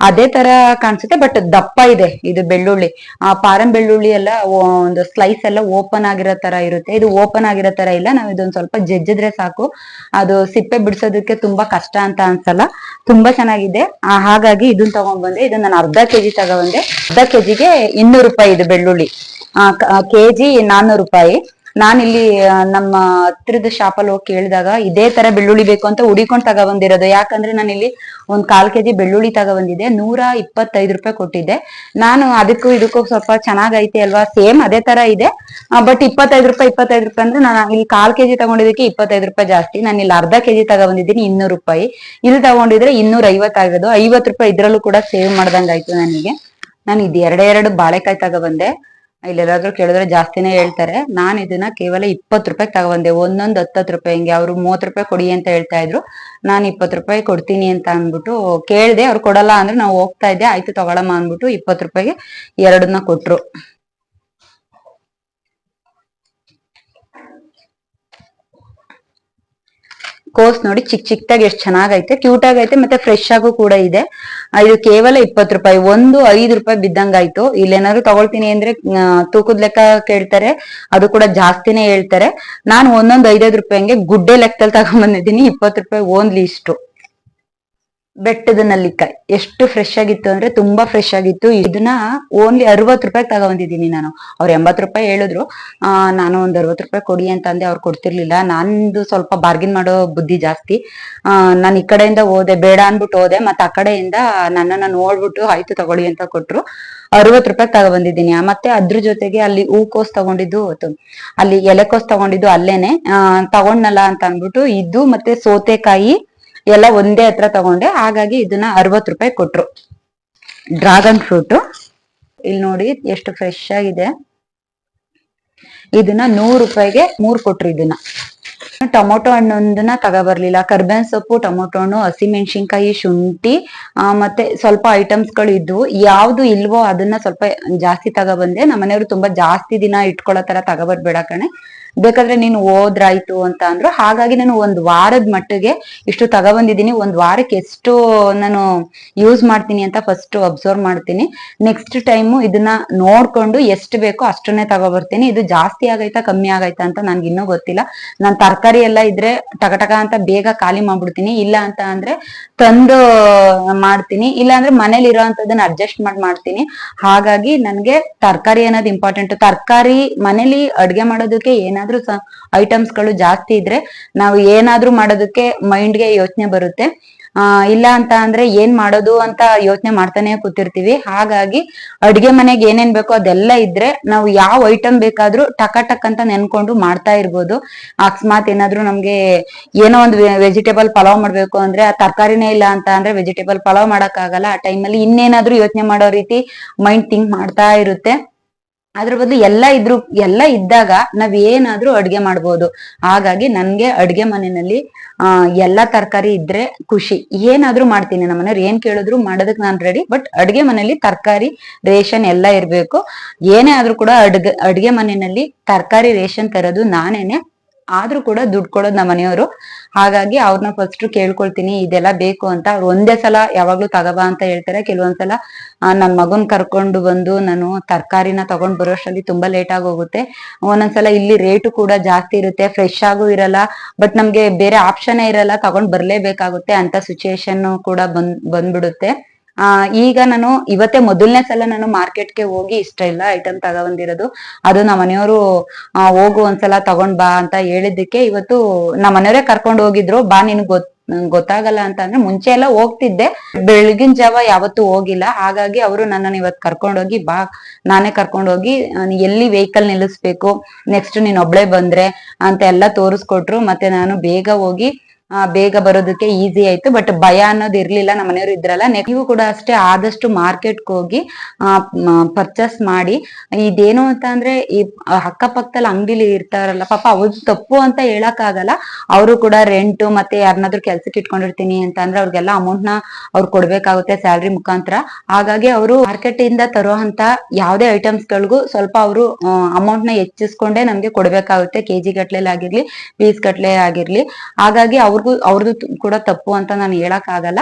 Speaker 1: ಅದೇ ತರ ಕಾಣಿಸುತ್ತೆ ಬಟ್ ದಪ್ಪ ಇದೆ ಇದು ಬೆಳ್ಳುಳ್ಳಿ. ಆ, ಪಾರಂ ಬೆಳ್ಳುಳ್ಳಿ ಎಲ್ಲ ಒಂದು ಸ್ಲೈಸ್ ಎಲ್ಲ ಓಪನ್ ಆಗಿರೋ ತರ ಇರುತ್ತೆ. ಇದು ಓಪನ್ ಆಗಿರೋ ತರ ಇಲ್ಲ, ನಾವು ಇದೊಂದ್ ಸ್ವಲ್ಪ ಜಜ್ಜಿದ್ರೆ ಸಾಕು. ಅದು ಸಿಪ್ಪೆ ಬಿಡಿಸೋದಕ್ಕೆ ತುಂಬಾ ಕಷ್ಟ ಅಂತ ಅನ್ಸಲ್ಲ. ತುಂಬಾ ಚೆನ್ನಾಗಿದೆ. ಹಾಗಾಗಿ ಇದನ್ನ ತಗೊಂಡ್ ಬಂದೆ ಇದನ್ನ ನಾನು ಅರ್ಧ ಕೆಜಿ ತಗೊಂಡ್ಬಂದೆ. ಅರ್ಧ ಕೆಜಿಗೆ ಇನ್ನೂರು ರೂಪಾಯಿ ಇದು ಬೆಳ್ಳುಳ್ಳಿ. ಆ ಕೆಜಿ ನಾನ್ನೂರು ರೂಪಾಯಿ. ನಾನಿಲ್ಲಿ ನಮ್ಮ ಹತ್ರದ ಶಾಪಲ್ಲಿ ಹೋಗಿ ಕೇಳಿದಾಗ ಇದೇ ತರ ಬೆಳ್ಳುಳ್ಳಿ ಬೇಕು ಅಂತ ಹುಡಿಕೊಂಡು ತಗೊಬಂದಿರೋದು. ಯಾಕಂದ್ರೆ ನಾನು ಇಲ್ಲಿ ಒಂದ್ ಕಾಲ್ ಕೆಜಿ ಬೆಳ್ಳುಳ್ಳಿ ತಗೊಬಂದಿದ್ದೆ. ನೂರ ಇಪ್ಪತ್ತೈದು ರೂಪಾಯಿ ಕೊಟ್ಟಿದ್ದೆ. ನಾನು ಅದಕ್ಕೂ ಇದಕ್ಕೂ ಸ್ವಲ್ಪ ಚೆನ್ನಾಗೈತೆ ಅಲ್ವಾ? ಸೇಮ್ ಅದೇ ತರ ಇದೆ. ಬಟ್ ಇಪ್ಪತ್ತೈದು ರೂಪಾಯಿ ಇಪ್ಪತ್ತೈದು ರೂಪಾಯಿ ಅಂದ್ರೆ ನಾನು ಇಲ್ಲಿ ಕಾಲ್ ಕೆಜಿ ತಗೊಂಡಿದ್ದಕ್ಕೆ ಇಪ್ಪತ್ತೈದು ರೂಪಾಯಿ ಜಾಸ್ತಿ. ನಾನು ಇಲ್ಲಿ ಅರ್ಧ ಕೆಜಿ ತಗೊಬಂದಿದ್ದೀನಿ, ಇನ್ನೂರು ರೂಪಾಯಿ. ಇಲ್ಲಿ ತಗೊಂಡಿದ್ರೆ ಇನ್ನೂರ ಆಗಿರೋದು. ಐವತ್ತು ರೂಪಾಯಿ ಇದ್ರಲ್ಲೂ ಕೂಡ ಸೇವ್ ಮಾಡ್ದಂಗಾಯ್ತು ನನಗೆ. ನಾನು ಇದು ಎರಡೆರಡು ಬಾಳೆಕಾಯಿ ಬಾಳೆಕಾಯಿ ತಗೊಬಂದೆ. ಇಲ್ಲೆಲ್ಲಾದ್ರೂ ಕೇಳಿದ್ರೆ ಜಾಸ್ತಿನೇ ಹೇಳ್ತಾರೆ. ನಾನ್ ಇದನ್ನ ಕೇವಲ ಇಪ್ಪತ್ ರೂಪಾಯಿ ತಗೊಂಡೆ ಒಂದೊಂದ್ ಹತ್ತತ್ ರೂಪಾಯಿ ಹಿಂಗೆ ಅವ್ರು ಮೂವತ್ ರೂಪಾಯಿ ಕೊಡಿ ಅಂತ ಹೇಳ್ತಾ ಇದ್ರು. ನಾನ್ ಇಪ್ಪತ್ ರೂಪಾಯಿ ಕೊಡ್ತೀನಿ ಅಂತ ಅಂದ್ಬಿಟ್ಟು ಕೇಳ್ದೆ, ಅವ್ರು ಕೊಡಲ್ಲ ಅಂದ್ರೆ ನಾವು ಹೋಗ್ತಾ ಇದ್ದೆ, ಆಯ್ತು ತಗೊಳಮ್ಮ ಅಂದ್ಬಿಟ್ಟು ಇಪ್ಪತ್ ರೂಪಾಯಿಗೆ ಎರಡನ್ನ ಕೊಟ್ರು. ಕೋಸ್ ನೋಡಿ ಚಿಕ್ಕ ಚಿಕ್ಕದಾಗಿ ಎಷ್ಟು ಚೆನ್ನಾಗೈತೆ ಕ್ಯೂಟ್ ಆಗೈತೆ, ಮತ್ತೆ ಫ್ರೆಶ್ ಆಗು ಕೂಡ ಇದೆ. ಇದು ಕೇವಲ ಇಪ್ಪತ್ತು ರೂಪಾಯಿ, ಒಂದು ಐದು ರೂಪಾಯಿ ಬಿದ್ದಂಗಾಯ್ತು. ಇಲ್ಲೇನಾದ್ರು ತಗೊಳ್ತೀನಿ ಅಂದ್ರೆ ತೂಕದ ಲೆಕ್ಕ ಕೇಳ್ತಾರೆ, ಅದು ಕೂಡ ಜಾಸ್ತಿನೇ ಹೇಳ್ತಾರೆ. ನಾನು ಒಂದೊಂದು ಐದೈದು ರೂಪಾಯಿ ಹಂಗೆ ಗುಡ್ಡೆ ಲೆಕ್ಕದಲ್ಲಿ ತಗೊಂಡ್ ಬಂದಿದ್ದೀನಿ ಇಪ್ಪತ್ತು ರೂಪಾಯಿ ಓನ್ಲಿ ಇಷ್ಟು. ಬೆಟ್ಟದ ನಲ್ಲಿಕಾಯಿ. ಎಷ್ಟು ಫ್ರೆಶ್ ಆಗಿತ್ತು ಅಂದ್ರೆ ತುಂಬಾ ಫ್ರೆಶ್ ಆಗಿತ್ತು. ಇದನ್ನ ಓನ್ಲಿ ಅರವತ್ ರೂಪಾಯಿ ತಗೊಂಡಿದ್ದೀನಿ ನಾನು. ಅವ್ರು ಎಂಬತ್ ರೂಪಾಯಿ ಹೇಳಿದ್ರು. ಆ, ನಾನು ಒಂದ್ ಅರವತ್ ರೂಪಾಯಿ ಕೊಡಿ ಅಂತ ಅಂದೆ ಅವ್ರು ಕೊಡ್ತಿರ್ಲಿಲ್ಲ. ನಂದು ಸ್ವಲ್ಪ ಬಾರ್ಗಿನ್ ಮಾಡೋ ಬುದ್ಧಿ ಜಾಸ್ತಿ. ಆ, ನಾನು ಈ ಕಡೆಯಿಂದ ಹೋದೆ, ಬೇಡ ಅನ್ಬಿಟ್ಟು ಹೋದೆ, ಮತ್ತೆ ಆ ಕಡೆಯಿಂದ ನನ್ನನ್ನ ನೋಡ್ಬಿಟ್ಟು ಆಯ್ತು ತಗೊಳ್ಳಿ ಅಂತ ಕೊಟ್ರು. ಅರವತ್ ರೂಪಾಯಿ ತಗೊಬಂದಿದ್ದೀನಿ. ಮತ್ತೆ ಅದ್ರ ಜೊತೆಗೆ ಅಲ್ಲಿ ಹೂಕೋಸ್ ತಗೊಂಡಿದ್ದು ಅಲ್ಲಿ ಎಲೆಕೋಸ್ ತಗೊಂಡಿದ್ದು ಅಲ್ಲೇನೆ. ಆ, ತಗೊಂಡ್ನಲ್ಲ ಅಂತ ಅಂದ್ಬಿಟ್ಟು, ಇದು ಮತ್ತೆ ಸೌತೆಕಾಯಿ ಎಲ್ಲ ಒಂದೇ ಹತ್ರ ತಗೊಂಡೆ. ಹಾಗಾಗಿ ಇದನ್ನ ಅರವತ್ ರೂಪಾಯಿ ಕೊಟ್ರು. ಡ್ರಾಗನ್ ಫ್ರೂಟ್ ಇಲ್ಲಿ ನೋಡಿ, ಎಷ್ಟು ಫ್ರೆಶ್ ಆಗಿದೆ. ಇದನ್ನ ನೂರು ರೂಪಾಯಿಗೆ ಮೂರ್ ಕೊಟ್ರು ಇದನ್ನ. ಟೊಮೊಟೊ ಹಣ್ಣೊಂದನ್ನ ತಗೊಬರ್ಲಿಲ್ಲ. ಕರ್ಬೇನ್ ಸೊಪ್ಪು, ಟೊಮೊಟೊ ಹಣ್ಣು ಹಸಿಮೆಣಸಿನ್ಕಾಯಿ ಶುಂಠಿ ಮತ್ತೆ ಸ್ವಲ್ಪ ಐಟಮ್ಸ್ಗಳು ಇದ್ವು. ಯಾವ್ದು ಇಲ್ವೋ ಅದನ್ನ ಸ್ವಲ್ಪ ಜಾಸ್ತಿ ತಗೊಬಂದೆ. ಬಂದೆ ಮನೆಯವರು ತುಂಬಾ ಜಾಸ್ತಿ ದಿನ ಇಟ್ಕೊಳ್ಳೋ ತರ ತಗೊಬರ್ಬೇಡ ಕಣೆ. ಬೇಕಾದ್ರೆ ನೀನು ಓದ್ರಾಯ್ತು ಅಂತ ಅಂದ್ರು. ಹಾಗಾಗಿ ನಾನು ಒಂದ್ ವಾರದ ಮಟ್ಟಿಗೆ ಇಷ್ಟು ತಗೊಬಂದಿದ್ದೀನಿ. ಒಂದ್ ವಾರಕ್ಕೆ ಎಷ್ಟು ನಾನು ಯೂಸ್ ಮಾಡ್ತೀನಿ ಅಂತ ಫಸ್ಟ್ ಅಬ್ಸರ್ವ್ ಮಾಡ್ತೀನಿ. ನೆಕ್ಸ್ಟ್ ಟೈಮು ಇದನ್ನ ನೋಡ್ಕೊಂಡು ಎಷ್ಟು ಬೇಕೋ ಅಷ್ಟನ್ನೇ ತಗೊಬರ್ತೀನಿ. ಇದು ಜಾಸ್ತಿ ಆಗೈತಾ, ಕಮ್ಮಿ ಆಗೈತಾ ಅಂತ ನನ್ಗೆ ಇನ್ನೂ ಗೊತ್ತಿಲ್ಲ. ನಾನ್ ತರಕಾರಿ ಎಲ್ಲ ಇದ್ರೆ ಟಕಟಕ ಅಂತ ಬೇಗ ಖಾಲಿ ಮಾಡ್ಬಿಡ್ತೀನಿ. ಇಲ್ಲ ಅಂತ ಅಂದ್ರೆ ತಂದು ಮಾಡ್ತೀನಿ. ಇಲ್ಲ ಅಂದ್ರೆ ಮನೇಲಿ ಇರೋ ಅಡ್ಜಸ್ಟ್ ಮಾಡಿ ಮಾಡ್ತೀನಿ. ಹಾಗಾಗಿ ನನ್ಗೆ ತರಕಾರಿ ಅನ್ನೋದು ಇಂಪಾರ್ಟೆಂಟ್ ತರಕಾರಿ ಮನೇಲಿ ಅಡ್ಗೆ ಮಾಡೋದಕ್ಕೆ ಏನಾದ್ರೂ ಐಟಮ್ಸ್ಗಳು ಜಾಸ್ತಿ ಇದ್ರೆ ನಾವು ಏನಾದ್ರೂ ಮಾಡೋದಕ್ಕೆ ಮೈಂಡ್ಗೆ ಯೋಚನೆ ಬರುತ್ತೆ. ಆ, ಇಲ್ಲ ಅಂತ ಅಂದ್ರೆ ಏನ್ ಮಾಡೋದು ಅಂತ ಯೋಚನೆ ಮಾಡ್ತಾನೆ ಕೂತಿರ್ತೀವಿ. ಹಾಗಾಗಿ ಅಡ್ಗೆ ಮನೆಗೆ ಏನೇನ್ ಬೇಕೋ ಅದೆಲ್ಲ ಇದ್ರೆ ನಾವು ಯಾವ ಐಟಮ್ ಬೇಕಾದ್ರೂ ಟಕ ಟಕ್ ಅಂತ ನೆನ್ಕೊಂಡು ಮಾಡ್ತಾ ಇರ್ಬೋದು. ಅಕಸ್ಮಾತ್ ಏನಾದ್ರೂ ನಮ್ಗೆ ಏನೋ ಒಂದು ವೆಜಿಟೇಬಲ್ ಪಲಾವ್ ಮಾಡ್ಬೇಕು ಅಂದ್ರೆ ಆ ತರಕಾರಿನೇ ಇಲ್ಲ ಅಂತ ಅಂದ್ರೆ ವೆಜಿಟೇಬಲ್ ಪಲಾವ್ ಮಾಡಕ್ ಆಗಲ್ಲ ಆ ಟೈಮಲ್ಲಿ ಇನ್ನೇನಾದ್ರೂ ಯೋಚನೆ ಮಾಡೋ ರೀತಿ ಮೈಂಡ್ ಥಿಂಕ್ ಮಾಡ್ತಾ ಇರುತ್ತೆ. ಅದ್ರ ಬದಲು ಎಲ್ಲ ಇದ್ರು, ಎಲ್ಲ ಇದ್ದಾಗ ನಾವ್ ಏನಾದ್ರೂ ಅಡ್ಗೆ ಮಾಡ್ಬೋದು. ಹಾಗಾಗಿ ನನ್ಗೆ ಅಡ್ಗೆ ಮನೆಯಲ್ಲಿ ಆ, ಎಲ್ಲಾ ತರಕಾರಿ ಇದ್ರೆ ಖುಷಿ. ಏನಾದ್ರೂ ಮಾಡ್ತೀನಿ ನಮ್ಮ ಮನೆಯವ್ರು. ಏನ್ ಕೇಳಿದ್ರು ಮಾಡೋದಕ್ ನಾನ್ ರೆಡಿ ಬಟ್ ಅಡ್ಗೆ ಮನೆಯಲ್ಲಿ ತರಕಾರಿ, ರೇಷನ್ ಎಲ್ಲ ಇರ್ಬೇಕು. ಏನೇ ಆದ್ರೂ ಕೂಡ ಅಡ್ಗೆ ಅಡ್ಗೆ ಮನೆಯಲ್ಲಿ ತರಕಾರಿ, ರೇಷನ್ ತರೋದು ನಾನೇನೆ. ಆದ್ರೂ ಕೂಡ ದುಡ್ಡು ಕೊಡೋದು ನಮ್ಮ ಮನೆಯವರು. ಹಾಗಾಗಿ ಅವ್ರನ್ನ ಫಸ್ಟ್ ಕೇಳ್ಕೊಳ್ತೀನಿ, ಇದೆಲ್ಲ ಬೇಕು ಅಂತ ಅವ್ರು ಒಂದೇ ಸಲ ಯಾವಾಗ್ಲೂ ತಗೋಬಾ ಅಂತ ಹೇಳ್ತಾರೆ. ಕೆಲವೊಂದ್ಸಲ ನನ್ ಮಗನ್ ಕರ್ಕೊಂಡು ಬಂದು ನಾನು ತರಕಾರಿನ ತಗೊಂಡ್ ಬರೋಷ್ಟರಲ್ಲಿ ತುಂಬಾ ಲೇಟ್ ಆಗಿ ಹೋಗುತ್ತೆ. ಒಂದೊಂದ್ಸಲ ಇಲ್ಲಿ ರೇಟು ಕೂಡ ಜಾಸ್ತಿ ಇರುತ್ತೆ ಫ್ರೆಶ್ ಆಗೂ ಇರಲ್ಲ. ಬಟ್ ನಮ್ಗೆ ಬೇರೆ ಆಪ್ಷನ್ ಇರಲ್ಲ, ತಗೊಂಡ್ ಬರ್ಲೇಬೇಕಾಗುತ್ತೆ ಅಂತ ಸಿಚುಯೇಷನ್ ಕೂಡ ಬಂದ್, ಬಂದ್ಬಿಡುತ್ತೆ. ಆ, ಈಗ ನಾನು ಇವತ್ತೇ ಮೊದಲನೇ ಸಲ ನಾನು ಮಾರ್ಕೆಟ್ಗೆ ಹೋಗಿ ಇಷ್ಟ ಇಲ್ಲ ಐಟಮ್ ತಗೊಬಂದಿರೋದು ಅದು ನಮ್ಮ ಮನೆಯವರು ಹೋಗು ಒಂದ್ಸಲ ತಗೊಂಡ್ ಬಾ ಅಂತ ಹೇಳಿದ್ದಕ್ಕೆ ಇವತ್ತು ನಮ್ಮ ಮನೆಯವರೇ ಕರ್ಕೊಂಡು ಹೋಗಿದ್ರು. ಬಾ ನಿನ್ ಗೊತ್, ಗೊತ್ತಾಗಲ್ಲ ಅಂತ ಅಂದ್ರೆ ಮುಂಚೆ ಎಲ್ಲ ಹೋಗ್ತಿದ್ದೆ. ಬೆಳಗಿನ ಜಾವ ಯಾವತ್ತೂ ಹೋಗಿಲ್ಲ. ಹಾಗಾಗಿ ಅವರು ನನ್ನನ್ನು ಇವತ್ತು ಕರ್ಕೊಂಡೋಗಿ ಬಾ, ನಾನೇ ಕರ್ಕೊಂಡೋಗಿ ಎಲ್ಲಿ ವೆಹಿಕಲ್ ನಿಲ್ಲಿಸ್ಬೇಕು ನೆಕ್ಸ್ಟ್ ನೀನ್ ಒಬ್ಳೆ ಬಂದ್ರೆ ಅಂತ ಎಲ್ಲ ತೋರಿಸ್ಕೊಟ್ರು. ಮತ್ತೆ ನಾನು ಬೇಗ ಹೋಗಿ ಬೇಗ ಬರೋದಕ್ಕೆ ಈಸಿ ಆಯ್ತು. ಬಟ್ ಭಯ ಅನ್ನೋದು ಇರ್ಲಿಲ್ಲ. ನಮ್ಮ ಮನೆಯವರು ಇದ್ರಲ್ಲ ನೀವು ಕೂಡ ಅಷ್ಟೇ ಆದಷ್ಟು ಮಾರ್ಕೆಟ್ ಹೋಗಿ ಪರ್ಚೇಸ್ ಮಾಡಿ. ಇದೇನು ಅಂತ ಅಂದ್ರೆ, ಈ ಅಕ್ಕಪಕ್ಕದಲ್ಲಿ ಅಂಗಡಿಲಿ ಇರ್ತಾರಲ್ಲ, ಪಾಪ ಅವ್ರು ತಪ್ಪು ಅಂತ ಹೇಳಕ್ ಆಗಲ್ಲ ಅವರು ಕೂಡ ರೆಂಟ್ ಮತ್ತೆ ಯಾರನ್ನಾದ್ರೂ ಕೆಲ್ಸಕ್ಕೆ ಇಟ್ಕೊಂಡಿರ್ತೀನಿ ಅಂತ ಅಂದ್ರೆ ಅವ್ರಿಗೆಲ್ಲ ಅಮೌಂಟ್ನ ಅವ್ರು ಕೊಡ್ಬೇಕಾಗುತ್ತೆ ಸ್ಯಾಲ್ರಿ ಮುಖಾಂತರ. ಹಾಗಾಗಿ ಅವರು ಮಾರ್ಕೆಟ್ ಇಂದ ತರುವಂತ ಯಾವುದೇ ಐಟಮ್ಸ್ ಗಳಿಗೂ ಸ್ವಲ್ಪ ಅವರು ಅಮೌಂಟ್ನ ಹೆಚ್ಚಿಸ್ಕೊಂಡೇ ನಮ್ಗೆ ಕೊಡ್ಬೇಕಾಗುತ್ತೆ. ಕೆಜಿ ಗಟ್ಲೆ ಆಗಿರ್ಲಿ ಪೀಸ್ ಗಟ್ಲೆ ಆಗಿರ್ಲಿ. ಹಾಗಾಗಿ ಅವ್ರಿಗೂ ಅವ್ರದ್ದು ಕೂಡ ತಪ್ಪು ಅಂತ ನಾನು ಹೇಳಕ್ ಆಗಲ್ಲ.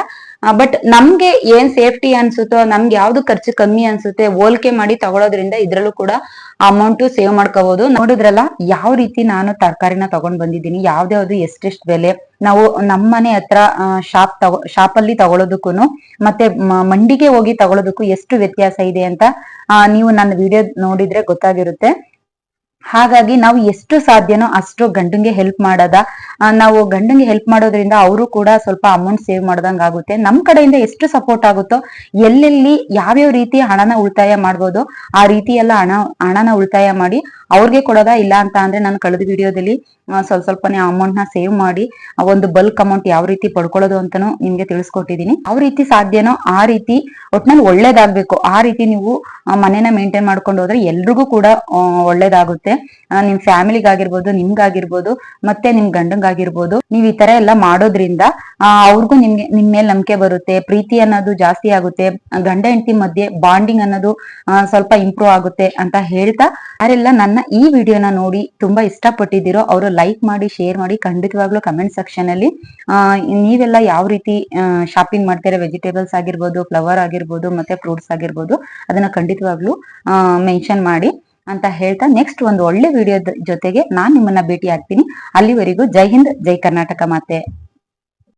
Speaker 1: ಬಟ್ ನಮ್ಗೆ ಏನ್ ಸೇಫ್ಟಿ ಅನ್ಸುತ್ತೋ, ನಮ್ಗೆ ಯಾವ್ದು ಖರ್ಚು ಕಮ್ಮಿ ಅನ್ಸುತ್ತೆ, ಹೋಲಿಕೆ ಮಾಡಿ ತಗೊಳೋದ್ರಿಂದ ಇದ್ರಲ್ಲೂ ಕೂಡ ಅಮೌಂಟ್ ಸೇವ್ ಮಾಡ್ಕೋಬಹುದು ನೋಡಿದ್ರಲ್ಲ, ಯಾವ ರೀತಿ ನಾನು ತರಕಾರಿನ ತಗೊಂಡ್ ಬಂದಿದ್ದೀನಿ ಯಾವ್ದ್ಯಾವ್ದು ಎಷ್ಟೆಷ್ಟು ಬೆಲೆ. ನಾವು ನಮ್ಮನೆ ಹತ್ರ ಶಾಪ್ ತಗೋ ಶಾಪ್ ಅಲ್ಲಿ ತಗೊಳೋದಕ್ಕೂ ಮತ್ತೆ ಮಂಡಿಗೆ ಹೋಗಿ ತಗೊಳೋದಕ್ಕೂ ಎಷ್ಟು ವ್ಯತ್ಯಾಸ ಇದೆ ಅಂತ ನೀವು ನನ್ನ ವಿಡಿಯೋ ನೋಡಿದ್ರೆ ಗೊತ್ತಾಗಿರುತ್ತೆ. ಹಾಗಾಗಿ ನಾವು ಎಷ್ಟು ಸಾಧ್ಯನೋ ಅಷ್ಟು ಗಂಡಂಗೆ ಹೆಲ್ಪ್ ಮಾಡೋದ. ನಾವು ಗಂಡಂಗೆ ಹೆಲ್ಪ್ ಮಾಡೋದ್ರಿಂದ ಅವರು ಕೂಡ ಸ್ವಲ್ಪ ಅಮೌಂಟ್ ಸೇವ್ ಮಾಡ್ದಂಗ ಆಗುತ್ತೆ. ನಮ್ ಕಡೆಯಿಂದ ಎಷ್ಟು ಸಪೋರ್ಟ್ ಆಗುತ್ತೋ, ಎಲ್ಲೆಲ್ಲಿ ಯಾವ್ಯಾವ ರೀತಿ ಹಣನ ಉಳಿತಾಯ ಮಾಡ್ಬೋದು, ಆ ರೀತಿ ಎಲ್ಲ ಹಣ, ಹಣನ ಉಳಿತಾಯ ಮಾಡಿ ಅವ್ರಿಗೆ ಕೊಡೋದ ಇಲ್ಲ ಅಂತ ಅಂದ್ರೆ ನಾನು ಕಳೆದ ವಿಡಿಯೋದಲ್ಲಿ ಸ್ವಲ್ಪ ಸ್ವಲ್ಪನೇ ಅಮೌಂಟ್ನ ಸೇವ್ ಮಾಡಿ ಒಂದು ಬಲ್ಕ್ ಅಮೌಂಟ್ ಯಾವ ರೀತಿ ಪಡ್ಕೊಳ್ಳೋದು ಅಂತಾನು ನಿಮ್ಗೆ ತಿಳಿಸ್ಕೊಟ್ಟಿದ್ದೀನಿ ಯಾವ ರೀತಿ ಸಾಧ್ಯನೋ, ಆ ರೀತಿ ಒಟ್ನಲ್ಲಿ ಒಳ್ಳೇದಾಗ್ಬೇಕು. ಆ ರೀತಿ ನೀವು ಮನೇನ ಮೇಂಟೈನ್ ಮಾಡ್ಕೊಂಡು ಹೋದ್ರೆ ಎಲ್ರಿಗೂ ಕೂಡ ಒಳ್ಳೇದಾಗುತ್ತೆ. ಆ, ನಿಮ್ ಫ್ಯಾಮಿಲಿಗಾಗಿರ್ಬೋದು ನಿಮ್ಗಾಗಿರ್ಬೋದು ಮತ್ತೆ ನಿಮ್ ಗಂಡಂಗಾಗಿರ್ಬೋದು ನೀವ್ ಈ ತರ ಎಲ್ಲ ಮಾಡೋದ್ರಿಂದ ಅವ್ರಿಗೂ ನಿಮ್ಗೆ ನಿಮ್ ಮೇಲೆ ನಂಬಿಕೆ ಬರುತ್ತೆ ಪ್ರೀತಿ ಅನ್ನೋದು ಜಾಸ್ತಿ ಆಗುತ್ತೆ ಗಂಡ ಹೆಂಡತಿ ಮಧ್ಯೆ ಬಾಂಡಿಂಗ್ ಅನ್ನೋದು ಸ್ವಲ್ಪ ಇಂಪ್ರೂವ್ ಆಗುತ್ತೆ ಅಂತ ಹೇಳ್ತಾ ಯಾರೆಲ್ಲ ನನ್ನ ಈ ವಿಡಿಯೋನ ನೋಡಿ ತುಂಬಾ ಇಷ್ಟಪಟ್ಟಿದ್ದೀರೋ ಅವರು ಲೈಕ್ ಮಾಡಿ ಶೇರ್ ಮಾಡಿ ಖಂಡಿತವಾಗ್ಲೂ ಕಮೆಂಟ್ ಸೆಕ್ಷನ್ ಅಲ್ಲಿ ನೀವೆಲ್ಲ ಯಾವ ರೀತಿ ಶಾಪಿಂಗ್ ಮಾಡ್ತೀರಾ? ವೆಜಿಟೇಬಲ್ಸ್ ಆಗಿರ್ಬೋದು ಫ್ಲವರ್ ಆಗಿರ್ಬೋದು ಮತ್ತೆ ಫ್ರೂಟ್ಸ್ ಆಗಿರ್ಬೋದು ಅದನ್ನ ಖಂಡಿತವಾಗ್ಲೂ ಮೆನ್ಷನ್ ಮಾಡಿ. ಅಂತ ಹೇಳ್ತಾ ನೆಕ್ಸ್ಟ್ ಒಂದು ಒಳ್ಳೆ ವಿಡಿಯೋದ ಜೊತೆಗೆ ನಾನ್ ನಿಮ್ಮನ್ನ ಭೇಟಿ ಆಗ್ತೀನಿ ಅಲ್ಲಿವರೆಗೂ ಜೈ ಹಿಂದ್, ಜೈ ಕರ್ನಾಟಕ ಮಾತೆ.